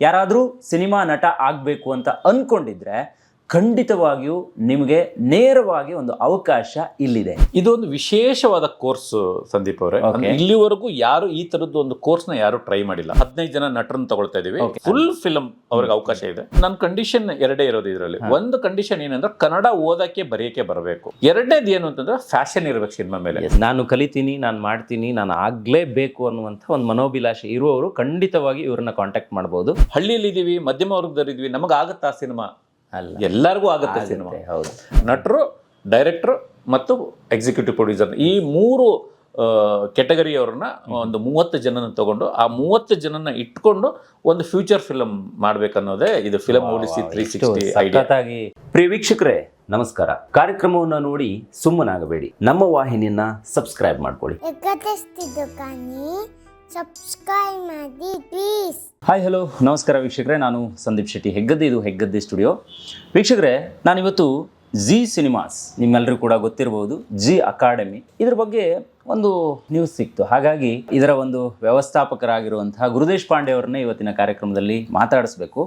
ಯಾರಾದರೂ ಸಿನಿಮಾ ನಟ ಆಗಬೇಕು ಅಂತ ಅನ್ಕೊಂಡಿದ್ರೆ ಖಂಡಿತವಾಗಿಯೂ ನಿಮಗೆ ನೇರವಾಗಿ ಒಂದು ಅವಕಾಶ ಇಲ್ಲಿದೆ. ಇದೊಂದು ವಿಶೇಷವಾದ ಕೋರ್ಸ್ ಸಂದೀಪ್ ಅವರೇ. Okay. ಇಲ್ಲಿವರೆಗೂ ಯಾರು ಈ ತರದ್ದು ಒಂದು ಕೋರ್ಸ್ನ ಯಾರು ಟ್ರೈ ಮಾಡಿಲ್ಲ. ಹದಿನೈದು ಜನ ನಟರನ್ನು ತಗೊಳ್ತಾ ಇದೀವಿ. Okay. ಫುಲ್ ಫಿಲಂ ಅವ್ರಿಗೆ ಅವಕಾಶ ಇದೆ. ನನ್ನ ಕಂಡೀಷನ್ ಎರಡೇ ಇರೋದು ಇದರಲ್ಲಿ. ಒಂದು ಕಂಡೀಷನ್ ಏನಂದ್ರೆ ಕನ್ನಡ ಓದಕ್ಕೆ ಬರೆಯಕ್ಕೆ ಬರಬೇಕು. ಎರಡನೇದು ಏನು ಅಂತಂದ್ರೆ ಫ್ಯಾಷನ್ ಇರಬೇಕು ಸಿನಿಮಾ ಮೇಲೆ. Yes, ನಾನು ಕಲಿತೀನಿ ನಾನು ಮಾಡ್ತೀನಿ ನಾನು ಆಗ್ಲೇಬೇಕು ಅನ್ನುವಂಥ ಒಂದು ಮನೋಭಿಲಾಷೆ ಇರುವವರು ಖಂಡಿತವಾಗಿ ಇವರನ್ನ ಕಾಂಟ್ಯಾಕ್ಟ್ ಮಾಡ್ಬೋದು. ಹಳ್ಳಿಯಲ್ಲಿ ಇದೀವಿ ಮಧ್ಯಮ ವರ್ಗದಲ್ಲಿದ್ವಿ ನಮಗೆ ಆಗುತ್ತಾ ಸಿನಿಮಾ ಎಲ್ಲರಿಗೂ ಆಗುತ್ತೆ ಸಿನಿಮಾ. ನಟರು ಡೈರೆಕ್ಟ್ರು ಮತ್ತು ಎಕ್ಸಿಕ್ಯೂಟಿವ್ ಪ್ರೊಡ್ಯೂಸರ್ ಈ ಮೂರು ಕೆಟಗರಿಯವ್ರನ್ನ ಒಂದು ಮೂವತ್ತು ಜನನ ತಗೊಂಡು ಆ ಮೂವತ್ತು ಜನನ ಇಟ್ಕೊಂಡು ಒಂದು ಫ್ಯೂಚರ್ ಫಿಲಮ್ ಮಾಡ್ಬೇಕನ್ನೋದೇ ಇದು ಫಿಲಮ್ ಓಡಿಸಿ ತ್ರೀ ಸಿಕ್ಸ್ಟಿ ಪ್ರಿಯ ವೀಕ್ಷಕರೇ ನಮಸ್ಕಾರ. ಕಾರ್ಯಕ್ರಮವನ್ನು ನೋಡಿ ಸುಮ್ಮನಾಗಬೇಡಿ. ನಮ್ಮ ವಾಹಿನಿಯನ್ನ ಸಬ್ಸ್ಕ್ರೈಬ್ ಮಾಡ್ಕೊಳ್ಳಿ. ಸಬ್ಸ್ಕ್ರೈಬ್ ಮಾಡಿ ಪ್ಲೀಸ್ ಹಾಯ್ ಹಲೋ ನಮಸ್ಕಾರ ವೀಕ್ಷಕರೇ. ನಾನು ಸಂದೀಪ್ ಶೆಟ್ಟಿ ಹೆಗ್ಗದ್ದೆ. ಇದು ಹೆಗ್ಗದ್ದೆ ಸ್ಟುಡಿಯೋ ವೀಕ್ಷಕರೇ, ನಾನಿವತ್ತು ಜಿ ಸಿನಿಮಾಸ್ ನಿಮ್ಮೆಲ್ಲರೂ ಕೂಡ ಗೊತ್ತಿರಬಹುದು ಜಿ ಅಕಾಡೆಮಿ ಇದ್ರ ಬಗ್ಗೆ ಒಂದು ನ್ಯೂಸ್ ಸಿಕ್ತು. ಹಾಗಾಗಿ ಇದರ ಒಂದು ವ್ಯವಸ್ಥಾಪಕರಾಗಿರುವಂತಹ ಗುರುದೇಶ್ ಪಾಂಡೆ ಅವರನ್ನೇ ಇವತ್ತಿನ ಕಾರ್ಯಕ್ರಮದಲ್ಲಿ ಮಾತಾಡಿಸ್ಬೇಕು.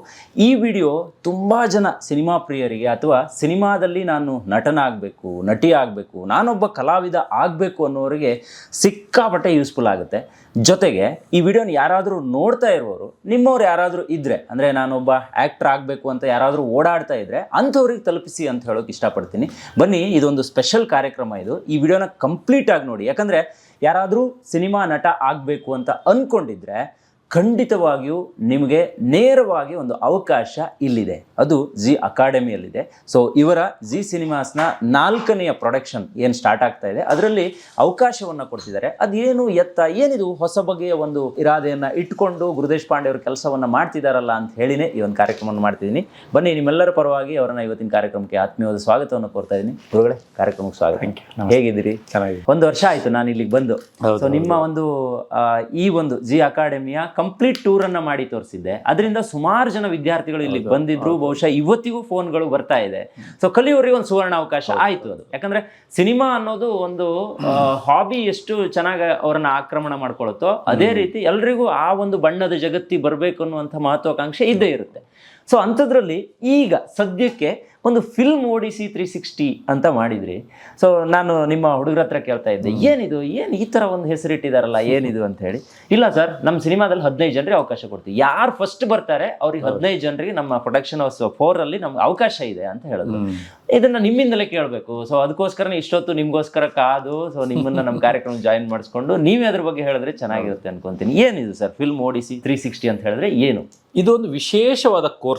ಈ ವಿಡಿಯೋ ತುಂಬಾ ಜನ ಸಿನಿಮಾ ಪ್ರಿಯರಿಗೆ ಅಥವಾ ಸಿನಿಮಾದಲ್ಲಿ ನಾನು ನಟನಾಗಬೇಕು ನಟಿ ಆಗಬೇಕು ನಾನೊಬ್ಬ ಕಲಾವಿದ ಆಗಬೇಕು ಅನ್ನೋರಿಗೆ ಸಿಕ್ಕಾಪಟ್ಟೆ ಯೂಸ್ಫುಲ್ ಆಗುತ್ತೆ. ಜೊತೆಗೆ ಈ ವಿಡಿಯೋನ ಯಾರಾದರೂ ನೋಡ್ತಾ ಇರುವವರು ನಿಮ್ಮವ್ರು ಯಾರಾದರೂ ಇದ್ರೆ, ಅಂದರೆ ನಾನೊಬ್ಬ ಆ್ಯಕ್ಟರ್ ಆಗಬೇಕು ಅಂತ ಯಾರಾದರೂ ಓಡಾಡ್ತಾ ಇದ್ರೆ ಅಂಥವ್ರಿಗೆ ತಲುಪಿಸಿ ಅಂತ ಹೇಳೋಕೆ ಇಷ್ಟಪಡ್ತೀನಿ. ಬನ್ನಿ, ಇದೊಂದು ಸ್ಪೆಷಲ್ ಕಾರ್ಯಕ್ರಮ ಇದು. ಈ ವಿಡಿಯೋನ ಕಂಪ್ಲೀಟ್ ಆಗಿ ನೋಡಿ. ಯಾಕಂದರೆ ಯಾರಾದರೂ ಸಿನಿಮಾ ನಟ ಆಗಬೇಕು ಅಂತ ಅಂದ್ಕೊಂಡಿದ್ರೆ ಖಂಡಿತವಾಗಿಯೂ ನಿಮಗೆ ನೇರವಾಗಿ ಒಂದು ಅವಕಾಶ ಇಲ್ಲಿದೆ. ಅದು ಜಿ ಅಕಾಡೆಮಿಯಲ್ಲಿದೆ. ಸೊ ಇವರ ಜಿ ಸಿನಿಮಾಸ್ನ ನಾಲ್ಕನೆಯ ಪ್ರೊಡಕ್ಷನ್ ಏನು ಸ್ಟಾರ್ಟ್ ಆಗ್ತಾ ಇದೆ ಅದರಲ್ಲಿ ಅವಕಾಶವನ್ನು ಕೊಡ್ತಿದ್ದಾರೆ. ಅದೇನು ಎತ್ತ ಏನಿದು ಹೊಸ ಬಗೆಯ ಒಂದು ಇರಾದೆಯನ್ನು ಇಟ್ಕೊಂಡು ಗುರುದೇಶ್ ಪಾಂಡೆ ಅವರು ಕೆಲಸವನ್ನು ಮಾಡ್ತಿದ್ದಾರಲ್ಲ ಅಂತ ಹೇಳಿನೇ ಈ ಒಂದು ಕಾರ್ಯಕ್ರಮವನ್ನು ಮಾಡ್ತಿದ್ದೀನಿ. ಬನ್ನಿ ನಿಮ್ಮೆಲ್ಲರ ಪರವಾಗಿ ಅವರನ್ನು ಇವತ್ತಿನ ಕಾರ್ಯಕ್ರಮಕ್ಕೆ ಆತ್ಮೀಯವಾದ ಸ್ವಾಗತವನ್ನು ಕೊಡ್ತಾ ಇದ್ದೀನಿ. ಗುರುಗಳೇ ಕಾರ್ಯಕ್ರಮಕ್ಕೆ ಸ್ವಾಗತ. ಹೇಗಿದ್ದೀರಿ? ಚೆನ್ನಾಗಿ ಒಂದು ವರ್ಷ ಆಯ್ತು ನಾನು ಇಲ್ಲಿಗೆ ಬಂದು ಸೊ ನಿಮ್ಮ ಒಂದು ಈ ಒಂದು ಜಿ ಅಕಾಡೆಮಿಯ ಕಂಪ್ಲೀಟ್ ಟೂರ್ ಅನ್ನ ಮಾಡಿ ತೋರಿಸಿದ್ದೆ. ಅದರಿಂದ ಸುಮಾರು ಜನ ವಿದ್ಯಾರ್ಥಿಗಳು ಇಲ್ಲಿ ಬಂದಿದ್ರು. ಬಹುಶಃ ಇವತ್ತಿಗೂ ಫೋನ್ಗಳು ಬರ್ತಾ ಇದೆ. ಸೊ ಕಲಿಯೋರಿಗೆ ಒಂದು ಸುವರ್ಣ ಅವಕಾಶ ಆಯ್ತು ಅದು. ಯಾಕಂದ್ರೆ ಸಿನಿಮಾ ಅನ್ನೋದು ಒಂದು ಹಾಬಿ ಎಷ್ಟು ಚೆನ್ನಾಗಿ ಅವರನ್ನ ಆಕ್ರಮಣ ಮಾಡ್ಕೊಳುತ್ತೋ ಅದೇ ರೀತಿ ಎಲ್ರಿಗೂ ಆ ಒಂದು ಬಣ್ಣದ ಜಗತ್ತಿ ಬರಬೇಕು ಅನ್ನುವಂಥ ಮಹತ್ವಾಕಾಂಕ್ಷೆ ಇದ್ದೇ ಇರುತ್ತೆ. ಸೊ ಅಂಥದ್ರಲ್ಲಿ ಈಗ ಸದ್ಯಕ್ಕೆ ಒಂದು ಫಿಲ್ಮ್ ಓಡಿಸಿ ತ್ರೀ ಸಿಕ್ಸ್ಟಿ ಅಂತ ಮಾಡಿದ್ರಿ ಸೊ ನಾನು ನಿಮ್ಮ ಹುಡುಗರ ಹತ್ರ ಕೇಳ್ತಾ ಇದ್ದೆ ಏನಿದು? ಏನು ಈ ಥರ ಒಂದು ಹೆಸರಿಟ್ಟಿದಾರಲ್ಲ ಏನಿದು ಅಂತ ಹೇಳಿ. ಇಲ್ಲ ಸರ್ ನಮ್ಮ ಸಿನಿಮಾದಲ್ಲಿ ಹದಿನೈದು ಜನರಿಗೆ ಅವಕಾಶ ಕೊಡ್ತೀವಿ. ಯಾರು ಫಸ್ಟ್ ಬರ್ತಾರೆ ಅವ್ರಿಗೆ ಹದಿನೈದು ಜನರಿಗೆ ನಮ್ಮ ಪ್ರೊಡಕ್ಷನ್ ಹೌಸ್ ಫೋರಲ್ಲಿ ಅಲ್ಲಿ ನಮ್ಗೆ ಅವಕಾಶ ಇದೆ ಅಂತ ಹೇಳಿದ್ರು ಇದನ್ನ ನಿಮ್ಮಿಂದಲೇ ಕೇಳಬೇಕು. ಸೊ ಅದಕ್ಕೋಸ್ಕರನೇ ಇಷ್ಟೊತ್ತು ನಿಮಗೋಸ್ಕರ ಕಾದು ಸೊ ನಿಮ್ಮನ್ನ ನಮ್ಮ ಕಾರ್ಯಕ್ರಮ ಜಾಯಿನ್ ಮಾಡಿಸ್ಕೊಂಡು ನೀವೇ ಅದ್ರ ಬಗ್ಗೆ ಹೇಳಿದ್ರೆ ಚೆನ್ನಾಗಿರುತ್ತೆ ಅನ್ಕೊಂತೀನಿ. ಏನಿದು ಸರ್ ಫಿಲ್ಮ್ ಓಡಿಸಿ ತ್ರೀ ಸಿಕ್ಸ್ಟಿ ಅಂತ ಹೇಳಿದ್ರೆ ಏನು? ಇದೊಂದು ವಿಶೇಷವಾದ ಕೋರ್ಸ್.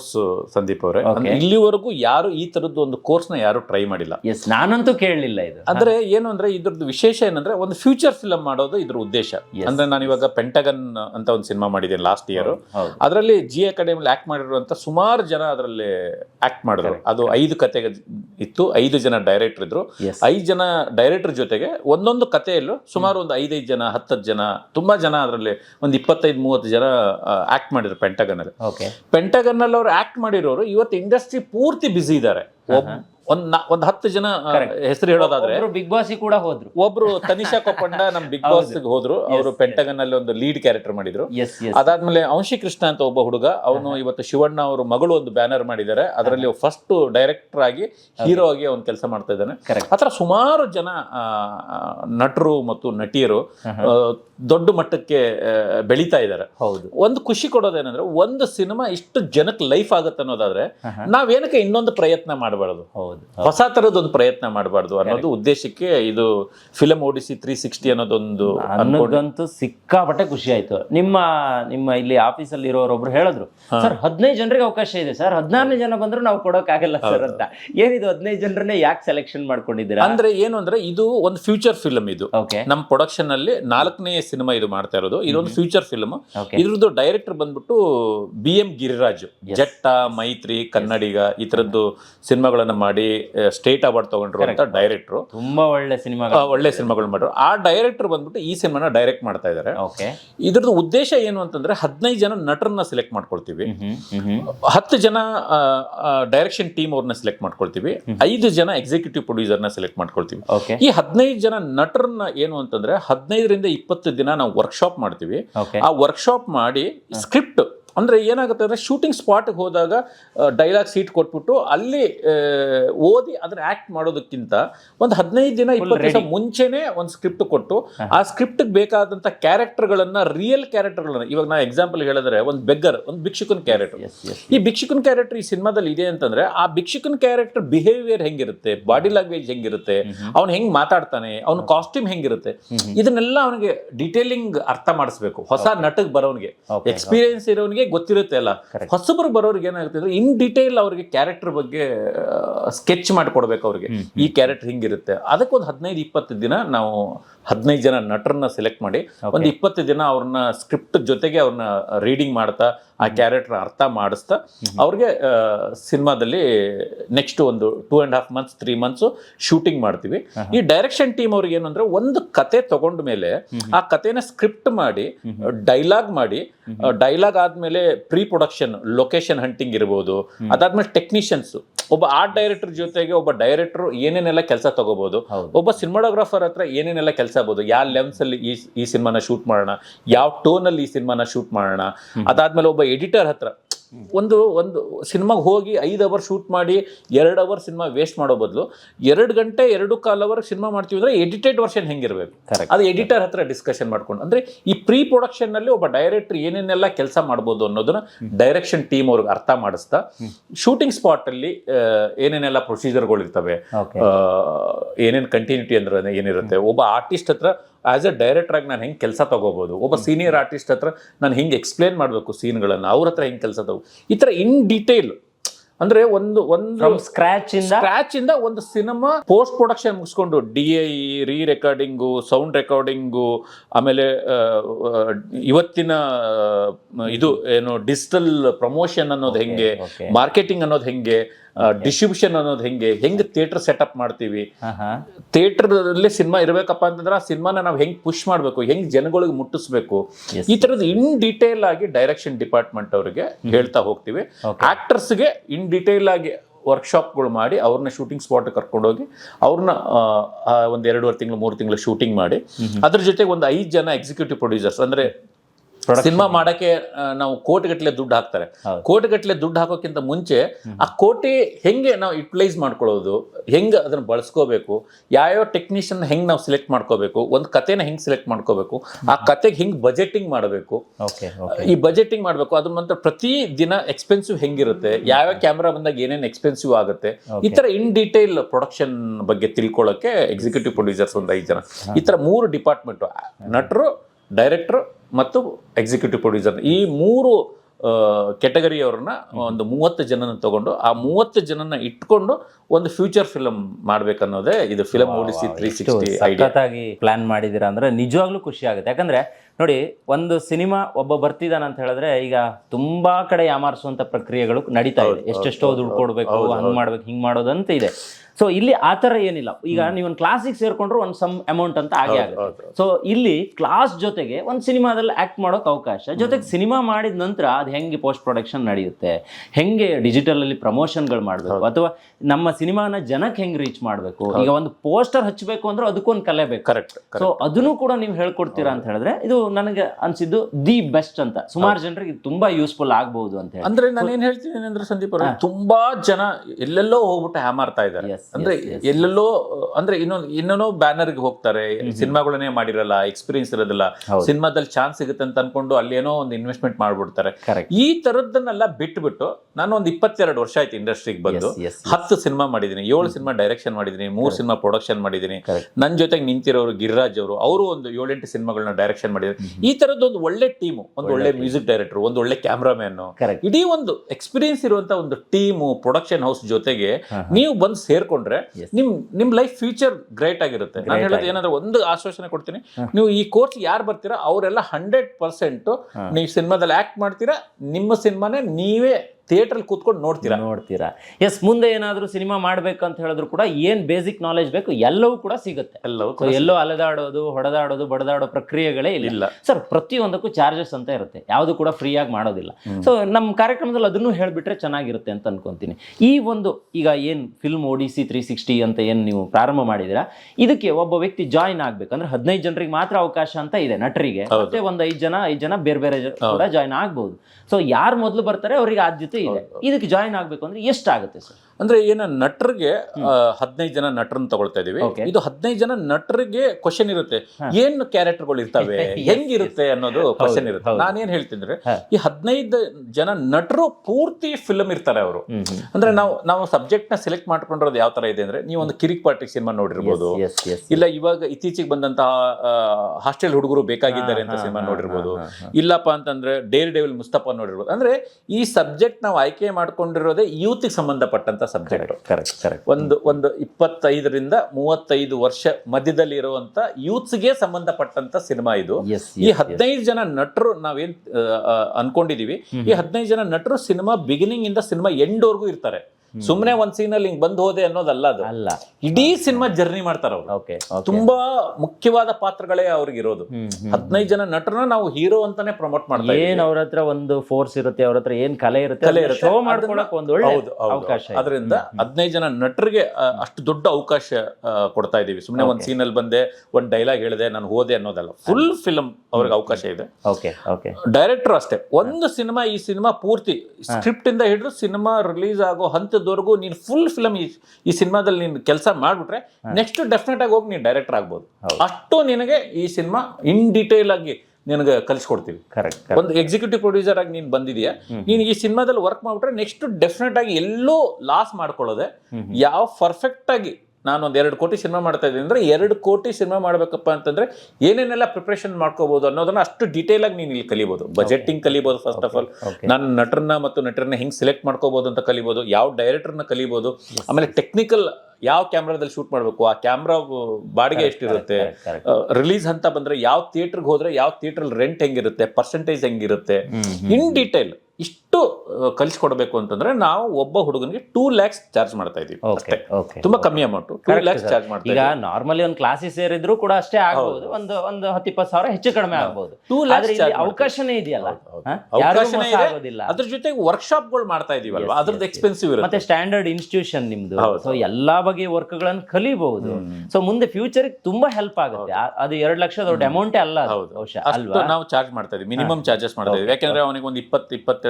ಸಂದೀಪ್ ಅವರೇ. ಅಂದ್ರೆ ಇಲ್ಲಿವರೆಗೂ ಯಾರು ಈ ತರದ್ದು ಒಂದು ಕೋರ್ಸ್ನ ಯಾರು ಟ್ರೈ ಮಾಡಿಲ್ಲ. ಎಸ್ ನಾನಂತೂ ಕೇಳಲಿಲ್ಲ ಇದು. ಅಂದ್ರೆ ಏನು ಅಂದ್ರೆ ಇದ್ರದ್ದು ವಿಶೇಷ ಏನಂದ್ರೆ ಒಂದು ಫ್ಯೂಚರ್ ಫಿಲಮ್ ಮಾಡೋದು ಇದ್ರ ಉದ್ದೇಶ. ಅಂದ್ರೆ ನಾನು ಇವಾಗ ಪೆಂಟಗನ್ ಅಂತ ಒಂದು ಸಿನಿಮಾ ಮಾಡಿದ್ದೇನೆ ಲಾಸ್ಟ್ ಇಯರ್ ಅದರಲ್ಲಿ ಜಿ ಅಕಾಡೆಮಿಲಿ ಆಕ್ಟ್ ಮಾಡಿರುವಂತ ಸುಮಾರು ಜನ ಅದರಲ್ಲಿ ಆಕ್ಟ್ ಮಾಡಿದ್ರು. ಅದು ಐದು ಕತೆ ಇತ್ತು ಐದು ಜನ ಡೈರೆಕ್ಟರ್ ಇದ್ರು. ಐದು ಜನ ಡೈರೆಕ್ಟರ್ ಜೊತೆಗೆ ಒಂದೊಂದು ಕಥೆಯಲ್ಲೂ ಸುಮಾರು ಒಂದು ಐದೈದು ಜನ ಹತ್ತತ್ತು ಜನ ತುಂಬಾ ಜನ ಅದರಲ್ಲಿ ಒಂದು ಇಪ್ಪತ್ತೈದು ಮೂವತ್ತು ಜನ ಆಕ್ಟ್ ಮಾಡಿದ್ರು ಪೆಂಟಗನ್ ಅಲ್ಲಿ ಓಕೆ ಪೆಂಟಗನ್ ಅಲ್ಲಿ ಅವ್ರು ಆಕ್ಟ್ ಮಾಡಿರೋರು ಇವತ್ತು ಇಂಡಸ್ಟ್ರಿ ಪೂರ್ತಿ ಬ್ಯುಸಿ ಇದ್ದಾರೆ. ಒಂದ್ ನಾ- ಒಂದ್ ಹತ್ತು ಜನ ಹೆಸರು ಹೇಳೋದಾದ್ರೆ ಬಿಗ್ ಬಾಸ್ ಕೂಡ ಹೋದ್ರು. ಒಬ್ರು ತನಿಷಾ ಕೊಪ್ಪಂಡ ನಮ್ ಬಿಗ್ ಬಾಸ್ ಹೋದ್ರು. ಅವರು ಪೆಂಟಗನ್ ಅಲ್ಲಿ ಒಂದು ಲೀಡ್ ಕ್ಯಾರೆಕ್ಟರ್ ಮಾಡಿದ್ರು. ಎಸ್ ಎಸ್ ಅದಾದ್ಮೇಲೆ ಅಂಶಿ ಕೃಷ್ಣ ಅಂತ ಒಬ್ಬ ಹುಡುಗ ಅವನು ಇವತ್ತು ಶಿವಣ್ಣ ಅವರು ಮಗಳು ಒಂದು ಬ್ಯಾನರ್ ಮಾಡಿದ್ದಾರೆ. ಅದರಲ್ಲಿ ಫಸ್ಟ್ ಡೈರೆಕ್ಟರ್ ಆಗಿ ಹೀರೋ ಆಗಿ ಅವ್ನ ಕೆಲಸ ಮಾಡ್ತಾ ಇದ್ದಾನೆ. Correct. ಆತರ ಸುಮಾರು ಜನ ಆ, ಆ, ನಟರು ಮತ್ತು ನಟಿಯರು ಆ, ದೊಡ್ಡ ಮಟ್ಟಕ್ಕೆ ಆ, ಬೆಳೀತಾ ಇದ್ದಾರೆ. ಹೌದು. ಒಂದು ಖುಷಿ ಕೊಡೋದೇನಂದ್ರೆ ಒಂದು ಸಿನಿಮಾ ಇಷ್ಟು ಜನಕ್ಕೆ ಲೈಫ್ ಆಗುತ್ತೆ ಅನ್ನೋದಾದ್ರೆ ನಾವೇನಕ್ಕೆ ಇನ್ನೊಂದು ಪ್ರಯತ್ನ ಮಾಡಬಾರದು. ಹೌದು. ಹೊಸ ತರದೊಂದು ಪ್ರಯತ್ನ ಮಾಡಬಾರ್ದು ಅನ್ನೋದು ಉದ್ದೇಶಕ್ಕೆ ಇದು ಫಿಲಂ ಓಡಿಸಿ ತ್ರೀ ಸಿಕ್ಸ್ಟಿ ಅನ್ನೋದೊಂದು ಅನ್ನೋದಂತೂ ಸಿಕ್ಕಾಪಟ್ಟೆ ಖುಷಿ ಆಯ್ತು. ನಿಮ್ಮ ನಿಮ್ಮ ಇಲ್ಲಿ ಆಫೀಸಲ್ಲಿ ಇರೋರೊಬ್ರು ಹೇಳಿದ್ರು ಸರ್ ಹದಿನೈದು ಜನರಿಗೆ ಅವಕಾಶ ಇದೆ ಸರ್. ಹದಿನಾರನೇ ಜನ ಬಂದ್ರು ನಾವು ಕೊಡೋಕ್ಕಾಗಲ್ಲ ಸರ್ ಅಂತ. ಏನಿದು ಹದಿನೈದು ಜನರನ್ನೇ ಯಾಕೆ ಸೆಲೆಕ್ಷನ್ ಮಾಡ್ಕೊಂಡಿದ್ದೀರಾ? ಅಂದ್ರೆ ಏನು ಅಂದ್ರೆ ಇದು ಒಂದು ಫ್ಯೂಚರ್ ಫಿಲಮ್ ಇದು. ನಮ್ಮ ಪ್ರೊಡಕ್ಷನ್ ಅಲ್ಲಿ ನಾಲ್ಕನೇ ಸಿನಿಮಾ ಇದು ಮಾಡ್ತಾ ಇರೋದು. ಇದೊಂದು ಫ್ಯೂಚರ್ ಫಿಲಮ್. ಇದ್ರದ್ದು ಡೈರೆಕ್ಟರ್ ಬಂದ್ಬಿಟ್ಟು ಬಿ ಎಂ ಗಿರಿರಾಜ್. ಜಟ್ಟ ಮೈತ್ರಿ ಕನ್ನಡಿಗ ಈ ತರದ್ದು ಸಿನಿಮಾಗಳನ್ನ ಮಾಡಿ ಸ್ಟೇಟ್ ಅವಾರ್ಡ್ ತಗೊಂಡಿರುವಂತ ಡೈರೆಕ್ಟ್ರು ತುಂಬಾ ಒಳ್ಳೆ ಸಿನಿಮಾ ಒಳ್ಳೆ ಸಿನಿಮಾಗಳು ಮಾಡ್ರು ಆ ಡೈರೆಕ್ಟರ್ ಬಂದ್ಬಿಟ್ಟು ಈ ಸಿನಿಮಾನ ಡೈರೆಕ್ಟ್ ಮಾಡ್ತಾ ಇದ್ದಾರೆ ಇದ್ರದ್ದು ಉದ್ದೇಶ ಏನು ಅಂತಂದ್ರೆ ಹದಿನೈದು ಜನ ನಟರನ್ನ ಸೆಲೆಕ್ಟ್ ಮಾಡ್ಕೊಳ್ತೀವಿ. ಹತ್ತು ಜನ ಡೈರೆಕ್ಷನ್ ಟೀಮ್ ಅವ್ರನ್ನ ಸೆಲೆಕ್ಟ್ ಮಾಡ್ಕೊಳ್ತೀವಿ. ಐದು ಜನ ಎಕ್ಸಿಕ್ಯೂಟಿವ್ ಪ್ರೊಡ್ಯೂಸರ್ನ ಸೆಲೆಕ್ಟ್ ಮಾಡ್ಕೊಳ್ತೀವಿ. ಈ ಹದಿನೈದು ಜನ ನಟರನ್ನ ಏನು ಅಂತಂದ್ರೆ ಹದಿನೈದರಿಂದ ಇಪ್ಪತ್ತು ದಿನ ನಾವು ವರ್ಕ್ಶಾಪ್ ಮಾಡ್ತೀವಿ. ಆ ವರ್ಕ್ಶಾಪ್ ಮಾಡಿ ಸ್ಕ್ರಿಪ್ಟ್ ಅಂದ್ರೆ ಏನಾಗುತ್ತೆ ಅಂದರೆ ಶೂಟಿಂಗ್ ಸ್ಪಾಟ್ಗೆ ಹೋದಾಗ ಡೈಲಾಗ್ ಸೀಟ್ ಕೊಟ್ಬಿಟ್ಟು ಅಲ್ಲಿ ಓದಿ ಅದನ್ನ ಆಕ್ಟ್ ಮಾಡೋದಕ್ಕಿಂತ ಒಂದು ಹದಿನೈದು ದಿನ ಇಪ್ಪತ್ತು ದಿವಸ ಮುಂಚೆನೇ ಒಂದು ಸ್ಕ್ರಿಪ್ಟ್ ಕೊಟ್ಟು ಆ ಸ್ಕ್ರಿಪ್ಟ್ ಬೇಕಾದಂತ ಕ್ಯಾರೆಕ್ಟರ್ಗಳನ್ನು ರಿಯಲ್ ಕ್ಯಾರೆಕ್ಟರ್ಗಳನ್ನು ಇವಾಗ ನಾ ಎಕ್ಸಾಂಪಲ್ ಹೇಳಿದ್ರೆ ಒಂದು ಬೆಗ್ಗರ್ ಒಂದು ಭಿಕ್ಷುಕನ್ ಕ್ಯಾರೆಕ್ಟರ್ ಈ ಭಿಕ್ಷುಕನ್ ಕ್ಯಾರೆಕ್ಟರ್ ಈ ಸಿನಿಮಾದಲ್ಲಿ ಇದೆ ಅಂತಂದರೆ ಆ ಭಿಕ್ಷುಕನ್ ಕ್ಯಾರೆಕ್ಟರ್ ಬಿಹೇವಿಯರ್ ಹೆಂಗಿರುತ್ತೆ ಬಾಡಿ ಲ್ಯಾಂಗ್ವೇಜ್ ಹೆಂಗಿರುತ್ತೆ ಅವ್ನು ಹೆಂಗ್ ಮಾತಾಡ್ತಾನೆ ಅವ್ನ ಕಾಸ್ಟ್ಯೂಮ್ ಹೆಂಗಿರುತ್ತೆ ಇದನ್ನೆಲ್ಲ ಅವನಿಗೆ ಡೀಟೇಲಿಂಗ್ ಅರ್ಥ ಮಾಡಿಸ್ಬೇಕು ಹೊಸ ನಟಗೆ ಬರೋನಿಗೆ ಎಕ್ಸ್ಪೀರಿಯನ್ಸ್ ಇರೋನಿಗೆ ಗೊತ್ತಿರುತ್ತೆ ಅಲ್ಲ. ಹೊಸಬರು ಬರೋರಿಗೆ ಏನಾಗುತ್ತೆ ಅಂದ್ರೆ ಇನ್ ಡಿಟೇಲ್ ಅವ್ರಿಗೆ ಕ್ಯಾರೆಕ್ಟರ್ ಬಗ್ಗೆ ಸ್ಕೆಚ್ ಮಾಡಿಕೊಡ್ಬೇಕು ಅವ್ರಿಗೆ. ಈ ಕ್ಯಾರೆಕ್ಟರ್ ಹಿಂಗಿರುತ್ತೆ. ಅದಕ್ಕೊಂದು ಹದಿನೈದು ಇಪ್ಪತ್ತು ದಿನ ನಾವು ಹದಿನೈದು ಜನ ನಟರನ್ನ ಸೆಲೆಕ್ಟ್ ಮಾಡಿ ಒಂದು ಇಪ್ಪತ್ತು ದಿನ ಅವ್ರನ್ನ ಸ್ಕ್ರಿಪ್ಟ್ ಜೊತೆಗೆ ಅವ್ರನ್ನ ರೀಡಿಂಗ್ ಮಾಡ್ತಾ ಆ ಕ್ಯಾರೆಕ್ಟರ್ ಅರ್ಥ ಮಾಡಿಸ್ತಾ ಅವ್ರಿಗೆ ಸಿನಿಮಾದಲ್ಲಿ ನೆಕ್ಸ್ಟ್ ಒಂದು two and half months three months shooting ಮಾಡ್ತೀವಿ. ಈ ಡೈರೆಕ್ಷನ್ ಟೀಮ್ ಅವ್ರಿಗೆ ಏನಂದ್ರೆ ಒಂದು ಕತೆ ತಗೊಂಡ ಮೇಲೆ ಆ ಕತೆನ ಸ್ಕ್ರಿಪ್ಟ್ ಮಾಡಿ ಡೈಲಾಗ್ ಮಾಡಿ ಡೈಲಾಗ್ ಆದಮೇಲೆ ಪ್ರೀ ಪ್ರೊಡಕ್ಷನ್ ಲೊಕೇಶನ್ ಹಂಟಿಂಗ್ ಇರ್ಬೋದು ಅದಾದ್ಮೇಲೆ ಟೆಕ್ನಿಷಿಯನ್ಸು ಒಬ್ಬ ಆರ್ಟ್ ಡೈರೆಕ್ಟರ್ ಜೊತೆಗೆ ಒಬ್ಬ ಡೈರೆಕ್ಟರ್ ಏನೇನೆಲ್ಲ ಕೆಲಸ ತಗೋಬಹುದು ಒಬ್ಬ ಸಿನಿಮಾಟೋಗ್ರಾಫರ್ ಹತ್ರ ಏನೇನೆಲ್ಲ ಕೆಲಸ ಆಗ್ಬೋದು ಯಾವ ಲೆನ್ಸ್ ಅಲ್ಲಿ ಈ ಈ ಸಿನಿಮಾನ ಶೂಟ್ ಮಾಡೋಣ ಯಾವ ಟೋನ್ ಅಲ್ಲಿ ಈ ಸಿನಿಮಾನ ಶೂಟ್ ಮಾಡೋಣ ಅದಾದ್ಮೇಲೆ ಒಬ್ಬ ಎಡಿಟರ್ ಹತ್ರ ಒಂದು ಒಂದು ಸಿನಿಮಾಗೆ ಹೋಗಿ ಐದು ಅವರ್ ಶೂಟ್ ಮಾಡಿ ಎರಡು ಅವರ್ ಸಿನಿಮಾ ವೇಸ್ಟ್ ಮಾಡೋ ಬದಲು ಎರಡು ಗಂಟೆ ಎರಡು ಕಾಲ್ ಅವರ್ ಸಿನಿಮಾ ಮಾಡ್ತೀವಿ ಅಂದರೆ ಎಡಿಟೆಡ್ ವರ್ಷನ್ ಹೆಂಗಿರಬೇಕು. ಅದು ಎಡಿಟರ್ ಹತ್ರ ಡಿಸ್ಕಷನ್ ಮಾಡ್ಕೊಂಡು ಅಂದ್ರೆ ಈ ಪ್ರೀ ಪ್ರೊಡಕ್ಷನ್ನಲ್ಲಿ ಒಬ್ಬ ಡೈರೆಕ್ಟರ್ ಏನೇನೆಲ್ಲ ಕೆಲಸ ಮಾಡ್ಬೋದು ಅನ್ನೋದನ್ನ ಡೈರೆಕ್ಷನ್ ಟೀಮ್ ಅವ್ರಿಗೆ ಅರ್ಥ ಮಾಡಿಸ್ತಾ ಶೂಟಿಂಗ್ ಸ್ಪಾಟ್ ಅಲ್ಲಿ ಆ, ಏನೇನೆಲ್ಲ ಪ್ರೊಸೀಜರ್ಗಳು ಇರ್ತವೆ Okay. ಏನೇನು ಕಂಟಿನ್ಯೂಟಿ ಅಂದ್ರೆ ಏನಿರುತ್ತೆ ಒಬ್ಬ ಆರ್ಟಿಸ್ಟ್ ಹತ್ರ ಆಸ್ ಎ ಡೈರೆಕ್ಟರ್ ಆಗಿ ನಾನು ಹೆಂಗೆ ಕೆಲಸ ತೊಗೋಬೋದು? ಒಬ್ಬ ಸೀನಿಯರ್ ಆರ್ಟಿಸ್ಟ್ ಹತ್ರ ನಾನು ಹಿಂಗೆ ಎಕ್ಸ್ಪ್ಲೇನ್ ಮಾಡಬೇಕು ಸೀನ್ಗಳನ್ನು ಅವ್ರ ಹತ್ರ ಹೆಂಗೆ ಕೆಲಸ ತಗೋ ಈ ಥರ ಇನ್ ಡೀಟೇಲ್ ಅಂದ್ರೆ ಒಂದು ಒಂದು ಸ್ಕ್ರಾಚ್ ಇಂದ? ಸ್ಕ್ರಾಚ್ ಇಂದ ಒಂದು ಸಿನಿಮಾ ಪೋಸ್ಟ್ ಪ್ರೊಡಕ್ಷನ್ ಮುಗಿಸ್ಕೊಂಡು D I re recording sound recording ಆಮೇಲೆ ಇವತ್ತಿನ ಇದು ಏನು ಡಿಜಿಟಲ್ ಪ್ರಮೋಷನ್ ಅನ್ನೋದು ಹೆಂಗೆ? ಮಾರ್ಕೆಟಿಂಗ್ ಅನ್ನೋದು ಹೆಂಗೆ? ಡಿಸ್ಟ್ರಿಬ್ಯೂಷನ್ ಅನ್ನೋದು ಹೆಂಗೆ? ಹೆಂಗ್ ಥಿಯೇಟರ್ ಸೆಟಪ್ ಮಾಡ್ತೀವಿ? ಥಿಯೇಟರ್ ಅಲ್ಲಿ ಸಿನಿಮಾ ಇರಬೇಕಪ್ಪ ಅಂತಂದ್ರೆ ಆ ಸಿನಿಮಾನ ನಾವು ಹೆಂಗ್ ಪುಷ್ ಮಾಡಬೇಕು? ಹೆಂಗ್ ಜನಗಳಿಗೆ ಮುಟ್ಟಿಸ್ಬೇಕು? ಈ ತರದ ಇನ್ ಡೀಟೇಲ್ ಆಗಿ ಡೈರೆಕ್ಷನ್ ಡಿಪಾರ್ಟ್ಮೆಂಟ್ ಅವರಿಗೆ ಹೇಳ್ತಾ ಹೋಗ್ತೀವಿ. ಆಕ್ಟರ್ಸ್ಗೆ ಇನ್ ಡೀಟೇಲ್ ಆಗಿ ವರ್ಕ್ಶಾಪ್ಗಳು ಮಾಡಿ ಅವ್ರನ್ನ ಶೂಟಿಂಗ್ ಸ್ಪಾಟ್ ಕರ್ಕೊಂಡೋಗಿ ಅವ್ರನ್ನ ಒಂದು ಎರಡೂವರೆ ತಿಂಗಳು ಮೂರು ತಿಂಗಳು ಶೂಟಿಂಗ್ ಮಾಡಿ. ಅದ್ರ ಜೊತೆಗೆ ಒಂದು ಐದು ಜನ ಎಕ್ಸಿಕ್ಯೂಟಿವ್ ಪ್ರೊಡ್ಯೂಸರ್ಸ್ ಅಂದ್ರೆ ಸಿನಿಮಾ ಮಾಡಕ್ಕೆ ನಾವು ಕೋಟಿಗಟ್ಟಲೆ ದುಡ್ಡು ಹಾಕ್ತಾರೆ. ಕೋಟಿಗಟ್ಟಲೆ ದುಡ್ಡು ಹಾಕೋಕ್ಕಿಂತ ಮುಂಚೆ ಆ ಕೋಟಿ ಹೆಂಗೆ ನಾವು ಯುಟಿಲೈಸ್ ಮಾಡ್ಕೊಳ್ಳೋದು ಹೆಂಗೆ ಅದನ್ನ ಬಳಸ್ಕೋಬೇಕು ಯಾವ್ಯಾವ ಟೆಕ್ನಿಷಿಯನ್ ಹೆಂಗೆ ನಾವು ಸೆಲೆಕ್ಟ್ ಮಾಡ್ಕೋಬೇಕು ಒಂದು ಕತೆನ ಹೆಂಗೆ ಸೆಲೆಕ್ಟ್ ಮಾಡ್ಕೋಬೇಕು ಆ ಕತೆಗೆ ಹೆಂಗೆ ಬಜೆಟಿಂಗ್ ಮಾಡಬೇಕು ಈ ಬಜೆಟಿಂಗ್ ಮಾಡಬೇಕು ಅದ್ರ ನಂತರ ಪ್ರತಿ ದಿನ ಎಕ್ಸ್ಪೆನ್ಸಿವ್ ಹೆಂಗಿರುತ್ತೆ ಯಾವ ಕ್ಯಾಮ್ರಾ ಬಂದಾಗ ಏನೇನು ಎಕ್ಸ್ಪೆನ್ಸಿವ್ ಆಗುತ್ತೆ ಈ ಥರ ಇನ್ ಡೀಟೇಲ್ ಪ್ರೊಡಕ್ಷನ್ ಬಗ್ಗೆ ತಿಳ್ಕೊಳ್ಳೋಕ್ಕೆ ಎಕ್ಸಿಕ್ಯೂಟಿವ್ ಪ್ರೊಡ್ಯೂಸರ್ಸ್ ಒಂದು ಐದು ಜನ. ಈ ಥರ ಮೂರು ಡಿಪಾರ್ಟ್ಮೆಂಟ್ ನಟರು ಡೈರೆಕ್ಟರ್ ಮತ್ತು ಎಕ್ಸಿಕ್ಯೂಟಿವ್ ಪ್ರೊಡ್ಯೂಸರ್ ಈ ಮೂರು ಕೆಟಗರಿಯವ್ರನ್ನ ಒಂದು ಮೂವತ್ತು ಜನನ ತಗೊಂಡು ಆ ಮೂವತ್ತು ಜನನ ಇಟ್ಕೊಂಡು ಒಂದು ಫ್ಯೂಚರ್ ಫಿಲಮ್ ಮಾಡ್ಬೇಕನ್ನೋದೇ ಇದು ಫಿಲಮ್ ಓಡಿಸಿ ತ್ರೀ ಸಿಕ್ಸ್ಟಿ ಸಖತ್ತಾಗಿ ಪ್ಲಾನ್ ಮಾಡಿದ್ದೀರಾ ಅಂದ್ರೆ ನಿಜವಾಗ್ಲೂ ಖುಷಿ ಆಗುತ್ತೆ. ಯಾಕಂದ್ರೆ ನೋಡಿ ಒಂದು ಸಿನಿಮಾ ಒಬ್ಬ ಬರ್ತಿದ್ದಾನೆ ಅಂತ ಹೇಳಿದ್ರೆ ಈಗ ತುಂಬಾ ಕಡೆ ಯಾಮಾರಿಸುವಂತ ಪ್ರಕ್ರಿಯೆಗಳು ನಡೀತಾ ಇದೆ. ಎಷ್ಟೆಷ್ಟೋ ದುಡ್ಡು ಕೊಡ್ಬೇಕು ಹಂಗ್ ಮಾಡ್ಬೇಕು ಹಿಂಗ್ ಮಾಡೋದಂತ ಇದೆ. ಸೊ ಇಲ್ಲಿ ಆ ಥರ ಏನಿಲ್ಲ. ಈಗ ನೀವು ಒಂದು ಕ್ಲಾಸಿಗೆ ಸೇರ್ಕೊಂಡ್ರು ಒಂದು ಸಮ್ ಅಮೌಂಟ್ ಅಂತ ಆಗೇ ಆಗುತ್ತೆ. ಸೊ ಇಲ್ಲಿ ಕ್ಲಾಸ್ ಜೊತೆಗೆ ಒಂದು ಸಿನಿಮಾದಲ್ಲಿ ಆಕ್ಟ್ ಮಾಡೋಕೆ ಅವಕಾಶ. ಜೊತೆಗೆ ಸಿನಿಮಾ ಮಾಡಿದ ನಂತರ ಅದು ಹೆಂಗೆ ಪೋಸ್ಟ್ ಪ್ರೊಡಕ್ಷನ್ ನಡೆಯುತ್ತೆ? ಹೆಂಗೆ ಡಿಜಿಟಲ್ ಅಲ್ಲಿ ಪ್ರಮೋಷನ್ಗಳು ಮಾಡಬೇಕು? ಅಥವಾ ನಮ್ಮ ಸಿನಿಮಾನ ಜನಕ್ಕೆ ಹೆಂಗೆ ರೀಚ್ ಮಾಡಬೇಕು? ಈಗ ಒಂದು ಪೋಸ್ಟರ್ ಹಚ್ಚಬೇಕು ಅಂದ್ರೆ ಅದಕ್ಕೊಂದು ಕಲೆ ಬೇಕು. ಕರೆಕ್ಟ್ ಸೊ ಅದನ್ನು ಕೂಡ ನೀವು ಹೇಳ್ಕೊಡ್ತೀರಾ ಅಂತ ಹೇಳಿದ್ರೆ ಇದು ನನಗೆ ಅನ್ಸಿದ್ದು ದಿ ಬೆಸ್ಟ್ ಅಂತ. ಸುಮಾರು ಜನರಿಗೆ ಇದು ತುಂಬಾ ಯೂಸ್ಫುಲ್ ಆಗಬಹುದು ಅಂತ ಹೇಳಿ. ಅಂದ್ರೆ ನಾನು ಏನ್ ಹೇಳ್ತೀನಿ ಅಂದ್ರೆ ಸಂದೀಪ್ ಅವ್ರೆ, ತುಂಬಾ ಜನ ಎಲ್ಲೆಲ್ಲೋ ಹೋಗ್ಬಿಟ್ಟು ಹ್ಯಾಮಾರ್ತಾ ಇದ್ದಾರೆ. ಅಂದ್ರೆ ಎಲ್ಲೆಲ್ಲೋ ಅಂದ್ರೆ ಇನ್ನೊಂದು ಇನ್ನೇನೋ ಬ್ಯಾನರ್ಗೆ ಹೋಗ್ತಾರೆ. ಸಿನಿಮಾಗಳನ್ನೇ ಮಾಡಿರಲ್ಲ ಎಕ್ಸ್ಪೀರಿಯನ್ಸ್ ಇರೋದಿಲ್ಲ. ಸಿನಿಮಾದಲ್ಲಿ ಚಾನ್ಸ್ ಸಿಗುತ್ತೆ ಅಂತ ಅನ್ಕೊಂಡು ಅಲ್ಲೇನೋ ಒಂದು ಇನ್ವೆಸ್ಟ್ಮೆಂಟ್ ಮಾಡ್ಬಿಡ್ತಾರೆ. ಈ ತರದ್ದನ್ನೆಲ್ಲ ಬಿಟ್ಬಿಟ್ಟು ನಾನು ಒಂದು ಇಪ್ಪತ್ತೆರಡು ವರ್ಷ ಆಯ್ತು ಇಂಡಸ್ಟ್ರಿಗೆ ಬಂದು ಹತ್ತು ಸಿನಿಮಾ ಮಾಡಿದ್ದೀನಿ. ಏಳು ಸಿನಿಮಾ ಡೈರೆಕ್ಷನ್ ಮಾಡಿದೀನಿ ಮೂರು ಸಿನಿಮಾ ಪ್ರೊಡಕ್ಷನ್ ಮಾಡಿದೀನಿ ನನ್ನ ಜೊತೆಗೆ ನಿಂತಿರೋರು ಗಿರಿರಾಜ್ ಅವರು ಅವರು ಒಂದು ಏಳೆಂಟು ಸಿನಿಮಾಗಳನ್ನ ಡೈರೆಕ್ಷನ್ ಮಾಡಿದ್ರು. ಈ ತರದ್ದು ಒಂದು ಒಳ್ಳೆ ಟೀಮು ಒಂದು ಒಳ್ಳೆ ಮ್ಯೂಸಿಕ್ ಡೈರೆಕ್ಟರ್ ಒಂದು ಒಳ್ಳೆ ಕ್ಯಾಮ್ರಾಮ್ಯಾನ್. ಇಡೀ ಒಂದು ಎಕ್ಸ್ಪೀರಿಯನ್ಸ್ ಇರುವಂತ ಒಂದು ಟೀಮು ಪ್ರೊಡಕ್ಷನ್ ಹೌಸ್ ಜೊತೆಗೆ ನೀವು ಬಂದು ಸೇರ್ಕೊಂಡ್ರೆ ನಿಮ್ ನಿಮ್ ಲೈಫ್ ಫ್ಯೂಚರ್ ಗ್ರೇಟ್ ಆಗಿರುತ್ತೆ. ನಾನು ಹೇಳೋದು ಏನಂದ್ರೆ ಒಂದು ಆಶ್ವಾಸನೆ ಕೊಡ್ತೀನಿ. ನೀವು ಈ ಕೋರ್ಸ್ ಯಾರು ಬರ್ತೀರಾ ಅವರೆಲ್ಲ ಹಂಡ್ರೆಡ್ ಪರ್ಸೆಂಟ್ ನೀವು ಸಿನಿಮಾದಲ್ಲಿ ಆಕ್ಟ್ ಮಾಡ್ತೀರಾ ನಿಮ್ಮ ಸಿನಿಮಾನೇ ನೀವೇ ಥಿಯೇಟರ್ ಕೂತ್ಕೊಂಡು ನೋಡ್ತೀರಾ? ನೋಡ್ತೀರಾ. ಎಸ್ ಮುಂದೆ ಏನಾದರೂ ಸಿನಿಮಾ ಮಾಡಬೇಕು ಅಂತ ಹೇಳಿದ್ರು ಕೂಡ ಏನ್ ಬೇಸಿಕ್ ನಾಲೆಜ್ ಬೇಕು ಎಲ್ಲವೂ ಕೂಡ ಸಿಗುತ್ತೆ. ಎಲ್ಲವೂ ಎಲ್ಲೋ ಅಲೆದಾಡೋದು ಹೊಡೆದಾಡೋದು ಬಡದಾಡೋ ಪ್ರಕ್ರಿಯೆಗಳೇ ಇಲ್ಲ. ಸರ್ ಪ್ರತಿಯೊಂದಕ್ಕೂ ಚಾರ್ಜಸ್ ಅಂತ ಇರುತ್ತೆ. ಯಾವುದು ಕೂಡ ಫ್ರೀಯಾಗಿ ಮಾಡೋದಿಲ್ಲ. ಸೊ ನಮ್ಮ ಕಾರ್ಯಕ್ರಮದಲ್ಲಿ ಅದನ್ನು ಹೇಳಿಬಿಟ್ರೆ ಚೆನ್ನಾಗಿರುತ್ತೆ ಅಂತ ಅನ್ಕೊಂತೀನಿ. ಈ ಒಂದು ಈಗ ಏನು ಫಿಲ್ಮ್ ಓಡಿಸಿ ತ್ರೀ ಸಿಕ್ಸ್ಟಿ ಅಂತ ಏನು ನೀವು ಪ್ರಾರಂಭ ಮಾಡಿದಿರಾ ಇದಕ್ಕೆ ಒಬ್ಬ ವ್ಯಕ್ತಿ ಜಾಯಿನ್ ಆಗಬೇಕು. ಅಂದ್ರೆ ಹದಿನೈದು ಜನರಿಗೆ ಮಾತ್ರ ಅವಕಾಶ ಅಂತ ಇದೆ ನಟರಿಗೆ. ಮತ್ತೆ ಒಂದು ಐದು ಜನ ಐದು ಜನ ಬೇರೆ ಬೇರೆ ಕೂಡ ಜಾಯಿನ್ ಆಗ್ಬೋದು. ಸೊ ಯಾರು ಮೊದಲು ಬರ್ತಾರೆ ಅವರಿಗೆ ಆದ್ಯತೆ ಇದೆ. ಇದಕ್ಕೆ ಜಾಯಿನ್ ಆಗಬೇಕು ಅಂದ್ರೆ ಎಷ್ಟಾಗುತ್ತೆ ಸರ್? ಅಂದ್ರೆ ಏನ ನಟರಿಗೆ ಹದಿನೈದು ಜನ ನಟರನ್ನ ತಗೊಳ್ತಾ ಇದೀವಿ. ಇದು ಹದಿನೈದು ಜನ ನಟರಿಗೆ ಕ್ವಶನ್ ಇರುತ್ತೆ. ಏನ್ ಕ್ಯಾರೆಕ್ಟರ್ಗಳು ಇರ್ತವೆ? ಹೆಂಗಿರುತ್ತೆ ಅನ್ನೋದು ಕ್ವಶನ್ ಇರುತ್ತೆ. ನಾನು ನಾನೇನ್ ಹೇಳ್ತಿದ್ರೆ ಈ ಹದಿನೈದು ಜನ ನಟರು ಪೂರ್ತಿ ಫಿಲ್ಮ್ ಇರ್ತಾರೆ ಅವರು. ಅಂದ್ರೆ ನಾವು ನಾವು ಸಬ್ಜೆಕ್ಟ್ನ ಸೆಲೆಕ್ಟ್ ಮಾಡ್ಕೊಂಡಿರೋದು ಯಾವ ತರ ಇದೆ ಅಂದ್ರೆ ನೀವು ಒಂದು ಕಿರಿಕ್ ಪಾರ್ಟಿ ಸಿನಿಮಾ ನೋಡಿರ್ಬೋದು. ಇಲ್ಲ ಇವಾಗ ಇತ್ತೀಚೆಗೆ ಬಂದಂತಹ ಹಾಸ್ಟೆಲ್ ಹುಡುಗರು ಬೇಕಾಗಿದ್ದಾರೆ ಅಂತ ಸಿನಿಮಾ ನೋಡಿರ್ಬೋದು. ಇಲ್ಲಪ್ಪ ಅಂತಂದ್ರೆ ಡೇರ್ ಡೇವಿಲ್ ಮುಸ್ತಫಾ ನೋಡಿರ್ಬೋದು. ಅಂದ್ರೆ ಈ ಸಬ್ಜೆಕ್ಟ್ ನಾವು ಆಯ್ಕೆ ಮಾಡ್ಕೊಂಡಿರೋದೇ ಯೂತ್ಗೆ ಸಂಬಂಧಪಟ್ಟಂತ ಸಬ್ಜೆಕ್ಟ್ ಕರೆಕ್ಟ್ ಕರೆಕ್ಟ್ ಒಂದು ಒಂದು ಇಪ್ಪತ್ತೈದರಿಂದ ಮೂವತ್ತೈದು ವರ್ಷ ಮಧ್ಯದಲ್ಲಿ ಇರುವಂತ ಯೂತ್ಸ್ಗೆ ಸಂಬಂಧಪಟ್ಟಂತ ಸಿನಿಮಾ ಇದು. ಈ ಹದಿನೈದು ಜನ ನಟರು ನಾವೇನ್ ಅನ್ಕೊಂಡಿದೀವಿ. ಈ ಹದಿನೈದು ಜನ ನಟರು ಸಿನಿಮಾ ಬಿಗಿನಿಂಗ್ ಇಂದ ಸಿನಿಮಾ ಎಂಡ್ವರೆಗೂ ಇರ್ತಾರೆ. ಸುಮ್ಮನೆ ಒಂದ್ ಅಲ್ಲಿ ಹಿಂಗ್ ಬಂದ್ ಹೋದೆ ಅನ್ನೋದಲ್ಲ ಅದು. ಅಲ್ಲ. ಇಡೀ ಸಿನಿಮಾ ಜರ್ನಿ ಮಾಡ್ತಾರ ಅವ್ರು. ತುಂಬಾ ಮುಖ್ಯವಾದ ಪಾತ್ರಗಳೇ ಅವ್ರಿಗೆ ಇರೋದು. ಹದಿನೈದು ಜನ ನಟರನ್ನ ನಾವು ಹೀರೋ ಅಂತಾನೆ ಪ್ರಮೋಟ್ ಮಾಡ್ತಾರೆ. ಏನ್ ಅವ್ರ ಹತ್ರ ಒಂದು ಫೋರ್ಸ್ ಇರುತ್ತೆ ಅವ್ರ ಹತ್ರ ಏನ್ ಕಲೆ ಇರುತ್ತೆ ಕಲೆ ಶೋ. ಮಾಡ್ಕೊಳಕ್ ಒಂದು ಒಳ್ಳೆ. ಅವಕಾಶ. ಅದರಿಂದ ಹದಿನೈದು ಜನ ನಟರಿಗೆ ಅಷ್ಟು ದೊಡ್ಡ ಅವಕಾಶ ಕೊಡ್ತಾ ಇದೀವಿ ಸುಮ್ಮನೆ ಒಂದ್ ಅಲ್ಲಿ ಬಂದೆ ಒಂದ್ ಡೈಲಾಗ್ ಹೇಳಿದೆ ನಾನು ಹೋದೆ ಅನ್ನೋದಲ್ಲ. ಫುಲ್ ಫಿಲ್ಮ್ ಅವ್ರಿಗೆ ಅವಕಾಶ ಇದೆ. ಓಕೆ ಓಕೆ ಡೈರೆಕ್ಟರ್ ಅಷ್ಟೇ. ಒಂದು ಸಿನಿಮಾ ಈ ಸಿನಿಮಾ ಪೂರ್ತಿ ಸ್ಕ್ರಿಪ್ಟ್ ಇಂದ ಹಿಡಿದು ಸಿನಿಮಾ ರಿಲೀಸ್ ಆಗೋ ಹಂತದವರೆಗೂ ನೀನು ಫುಲ್ ಫಿಲಮ್ ಈ ಈ ಸಿನಿಮಾದಲ್ಲಿ ನೀನು ಕೆಲಸ ಮಾಡಿಬಿಟ್ರೆ ನೆಕ್ಸ್ಟ್ ಡೆಫಿನೆಟ್ ಆಗಿ ಹೋಗಿ ನೀನು ಡೈರೆಕ್ಟರ್ ಆಗ್ಬೋದು. ಅಷ್ಟು ನಿನಗೆ ಈ ಸಿನಿಮಾ ಇನ್ ಡೀಟೇಲ್ ಆಗಿ ನಿನಗೆ ಕಲಿಸ್ಕೊಡ್ತೀವಿ. ಕರೆಕ್ಟ್ ಒಂದು ಎಕ್ಸಿಕ್ಯೂಟಿವ್ ಪ್ರೊಡ್ಯೂಸರ್ ಆಗಿ ನೀನು ಬಂದಿದೆಯಾ? ನೀನು ಈ ಸಿನಿಮಾದಲ್ಲಿ ವರ್ಕ್ ಮಾಡಿಬಿಟ್ರೆ ನೆಕ್ಸ್ಟ್ ಡೆಫಿನೆಟ್ ಆಗಿ ಎಲ್ಲೂ ಲಾಸ್ ಮಾಡ್ಕೊಳ್ಳೋದೆ. ಯಾವ ಪರ್ಫೆಕ್ಟ್ ಆಗಿ ನಾನು ಒಂದು ಎರಡು ಕೋಟಿ ಸಿನಿಮಾ ಮಾಡ್ತಾ ಇದ್ದೀನಿ ಅಂದರೆ ಎರಡು ಕೋಟಿ ಸಿನಿಮಾ ಮಾಡಬೇಕಪ್ಪ ಅಂತಂದರೆ ಏನೇನೆಲ್ಲ ಪ್ರಿಪ್ರೇಷನ್ ಮಾಡ್ಕೋಬೋದು ಅನ್ನೋದನ್ನು ಅಷ್ಟು ಡೀಟೇಲ್ ಆಗಿ ನೀನು ಇಲ್ಲಿ ಕಲಿಬೋದು. ಬಜೆಟಿಂಗ್ ಕಲಿಬೋದು ಫಸ್ಟ್ ಆಫ್ ಆಲ್. ನಾನು ನಟರನ್ನ ಮತ್ತು ನಟರನ್ನ ಹೆಂಗೆ ಸೆಲೆಕ್ಟ್ ಮಾಡ್ಕೋಬೋದು ಅಂತ ಕಲಿಬೋದು ಯಾವ ಡೈರೆಕ್ಟರ್ನ ಕಲಿಬೋದು ಆಮೇಲೆ ಟೆಕ್ನಿಕಲ್ ಯಾವ ಕ್ಯಾಮ್ರಾದಲ್ಲಿ ಶೂಟ್ ಮಾಡಬೇಕು? ಆ ಕ್ಯಾಮ್ರಾ ಬಾಡಿಗೆ ಎಷ್ಟಿರುತ್ತೆ? ರಿಲೀಸ್ ಅಂತ ಬಂದ್ರೆ ಯಾವ ಥಿಯೇಟರ್ಗೆ ಹೋದ್ರೆ ಯಾವ ಥಿಯೇಟರ್ ರೆಂಟ್ ಹೆಂಗಿರುತ್ತೆ? ಪರ್ಸೆಂಟೇಜ್ ಹೆಂಗಿರುತ್ತೆ? ಇನ್ ಡೀಟೇಲ್ ಇಷ್ಟು ಕಲಿಸ್ಕೊಡ್ಬೇಕು ಅಂತಂದ್ರೆ ನಾವು ಒಬ್ಬ ಹುಡುಗನಿಗೆ ಟೂ ಲ್ಯಾಕ್ಸ್ ಚಾರ್ಜ್ ಮಾಡ್ತಾ ಇದೀವಿ ಅಷ್ಟೇ. ತುಂಬಾ ಕಮ್ಮಿ ಅಮೌಂಟ್ ಟೂ ಲ್ಯಾಕ್ಸ್ ಚಾರ್ಜ್ ಮಾಡ್ತೀವಿ ಈಗ ನಾರ್ಮಲಿ ಒಂದು ಕ್ಲಾಸಿಗೆ ಸೇರಿದ್ರು ಕೂಡ ಅಷ್ಟೇ ಆಗಬಹುದು ಒಂದು ಒಂದು ಹತ್ತು ಇಪ್ಪತ್ತು ಸಾವಿರ ಹೆಚ್ಚು ಕಡಿಮೆ ಆಗಬಹುದು ಟೂ ಲ್ಯಾಕ್ಸ್ ಅವಕಾಶನೇ ಇದೆಯಲ್ಲ? ಅವಕಾಶನೇ ಆಗೋದಿಲ್ಲ. ಅದ್ರ ಜೊತೆಗೆ ವರ್ಕ್ಶಾಪ್ಗಳು ಮಾಡ್ತಾ ಇದೀವಲ್ವಾ ಅದ್ರದ್ದು ಎಕ್ಸ್ಪೆನ್ಸಿವ್ ಇರುತ್ತೆ. ಮತ್ತೆ ಸ್ಟ್ಯಾಂಡರ್ಡ್ ಇನ್ಸ್ಟಿಟ್ಯೂಷನ್ ನಿಮ್ದು. ಸೊ ಎಲ್ಲಾ ಬಗೆಯ ವರ್ಕ್ಗಳನ್ನು ಕಲಿಬಹುದು ಸೊ ಮುಂದೆ ಫ್ಯೂಚರ್ ತುಂಬಾ ಹೆಲ್ಪ್ ಆಗುತ್ತೆ. ಆ- ಅದು ಎರಡು ಲಕ್ಷ ದೊಡ್ಡ ಅಮೌಂಟ್ ಅಲ್ಲ ಅದು ಬಹುಶಃ ಅಷ್ಟು ಅಲ್ವಾ? ನಾವು ಚಾರ್ಜ್ ಮಾಡ್ತಾ ಇದೀವಿ ಮಿನಿಮಮ್ ಚಾರ್ಜಸ್ ಮಾಡ್ತಾ ಇದೀವಿ ಯಾಕಂದ್ರೆ ಅವನಿಗೆ ಒಂದು ಇಪ್ಪತ್ತು ಇಪ್ಪತ್ತ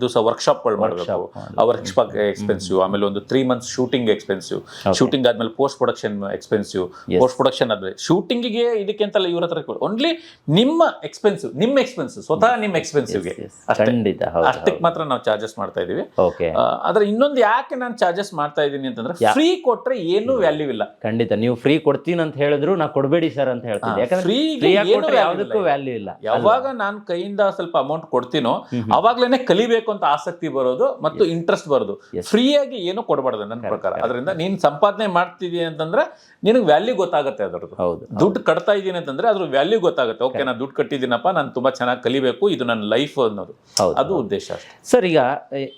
ದಿವಸ ವರ್ಕ್ಶಾಪ್ಗಳು ಮಾಡಬೇಕು. ಆ ವರ್ಕ್ಶಾಪ್ ಎಕ್ಸ್ಪೆನ್ಸಿವ್ ಆಮೇಲೆ ಒಂದು three months shooting expensive shooting ಆದ್ಮೇಲೆ post production expensive post production ಆದ್ಮೇಲೆ ಶೂಟಿಂಗಿಗೆ ಇದಕ್ಕೆ ಅಂತಲ್ಲ ಇವ್ರ ಹತ್ರ ಓನ್ಲಿ ನಿಮ್ಮ ಎಕ್ಸ್ಪೆನ್ಸಿವ್ ನಿಮ್ಮ ಎಕ್ಸ್ಪೆನ್ಸಿವ್ ಸ್ವತಃ ನಿಮ್ಮ ಎಕ್ಸ್ಪೆನ್ಸಿವ್ಗೆ Yes, ಖಂಡಿತ. ಹೌದು ಮಾತ್ರ ನಾವು ಚಾರ್ಜಸ್ ಮಾಡ್ತಾ ಇದೀವಿ ಓಕೆ ಆ, ಆದ್ರೆ ಇನ್ನೊಂದು ಯಾಕೆ ನಾನು ಚಾರ್ಜಸ್ ಮಾಡ್ತಾ ಇದ್ದೀನಿ ಅಂತಂದ್ರೆ ಫ್ರೀ ಕೊಟ್ರೆ ಏನು ವ್ಯಾಲ್ಯೂ ಇಲ್ಲ. ಖಂಡಿತ. ನೀವು ಫ್ರೀ ಕೊಡ್ತೀನಿ ಅಂತ ಹೇಳಿದ್ರು ನಾ ಕೊಡಬೇಡಿ ಸರ್ ಅಂತ ಹೇಳ್ತೀನಿ ಯಾಕಂದ್ರೆ ಯಾವುದಕ್ಕೂ ವ್ಯಾಲ್ಯೂ ಇಲ್ಲ. ಯಾವಾಗ ನಾನು ಕೈಯಿಂದ ಸ್ವಲ್ಪ ಅಮೌಂಟ್ ಕೊಡ್ತೀನೋ ಅವಾಗ್ಲೇನೆ ಕಲಿಬೇಕು ಅಂತ ಆಸಕ್ತಿ ಬರೋದು ಮತ್ತು ಇಂಟ್ರೆಸ್ಟ್ ಬರೋದು. ಫ್ರೀ ಆಗಿ ಏನು ಕೊಡಬಾರ್ದು ನನ್ನ ಪ್ರಕಾರ. ಅದರಿಂದ ನೀನ್ ಸಂಪಾದನೆ ಮಾಡ್ತಿದೀನಿ ಅಂತಂದ್ರೆ ನಿನಗೆ ವ್ಯಾಲ್ಯೂ ಗೊತ್ತಾಗುತ್ತೆ ಅದರದ್ದು. ಹೌದು ದುಡ್ಡು ಕಟ್ತಾ ಇದ್ದೀನಿ ಅಂತಂದ್ರೆ ಅದ್ರ ವ್ಯಾಲ್ಯೂ ಗೊತ್ತಾಗುತ್ತೆ. ಓಕೆ ನಾನು ದುಡ್ಡು ಕಟ್ಟಿದ್ದೀನಪ್ಪ ನಾನು ತುಂಬಾ ಚೆನ್ನಾಗಿ ಕಲಿಬೇಕು ಇದು ನನ್ನ ಲೈಫ್ ಅನ್ನೋದು. ಅದು ಉದ್ದೇಶ ಸರ್ ಈಗ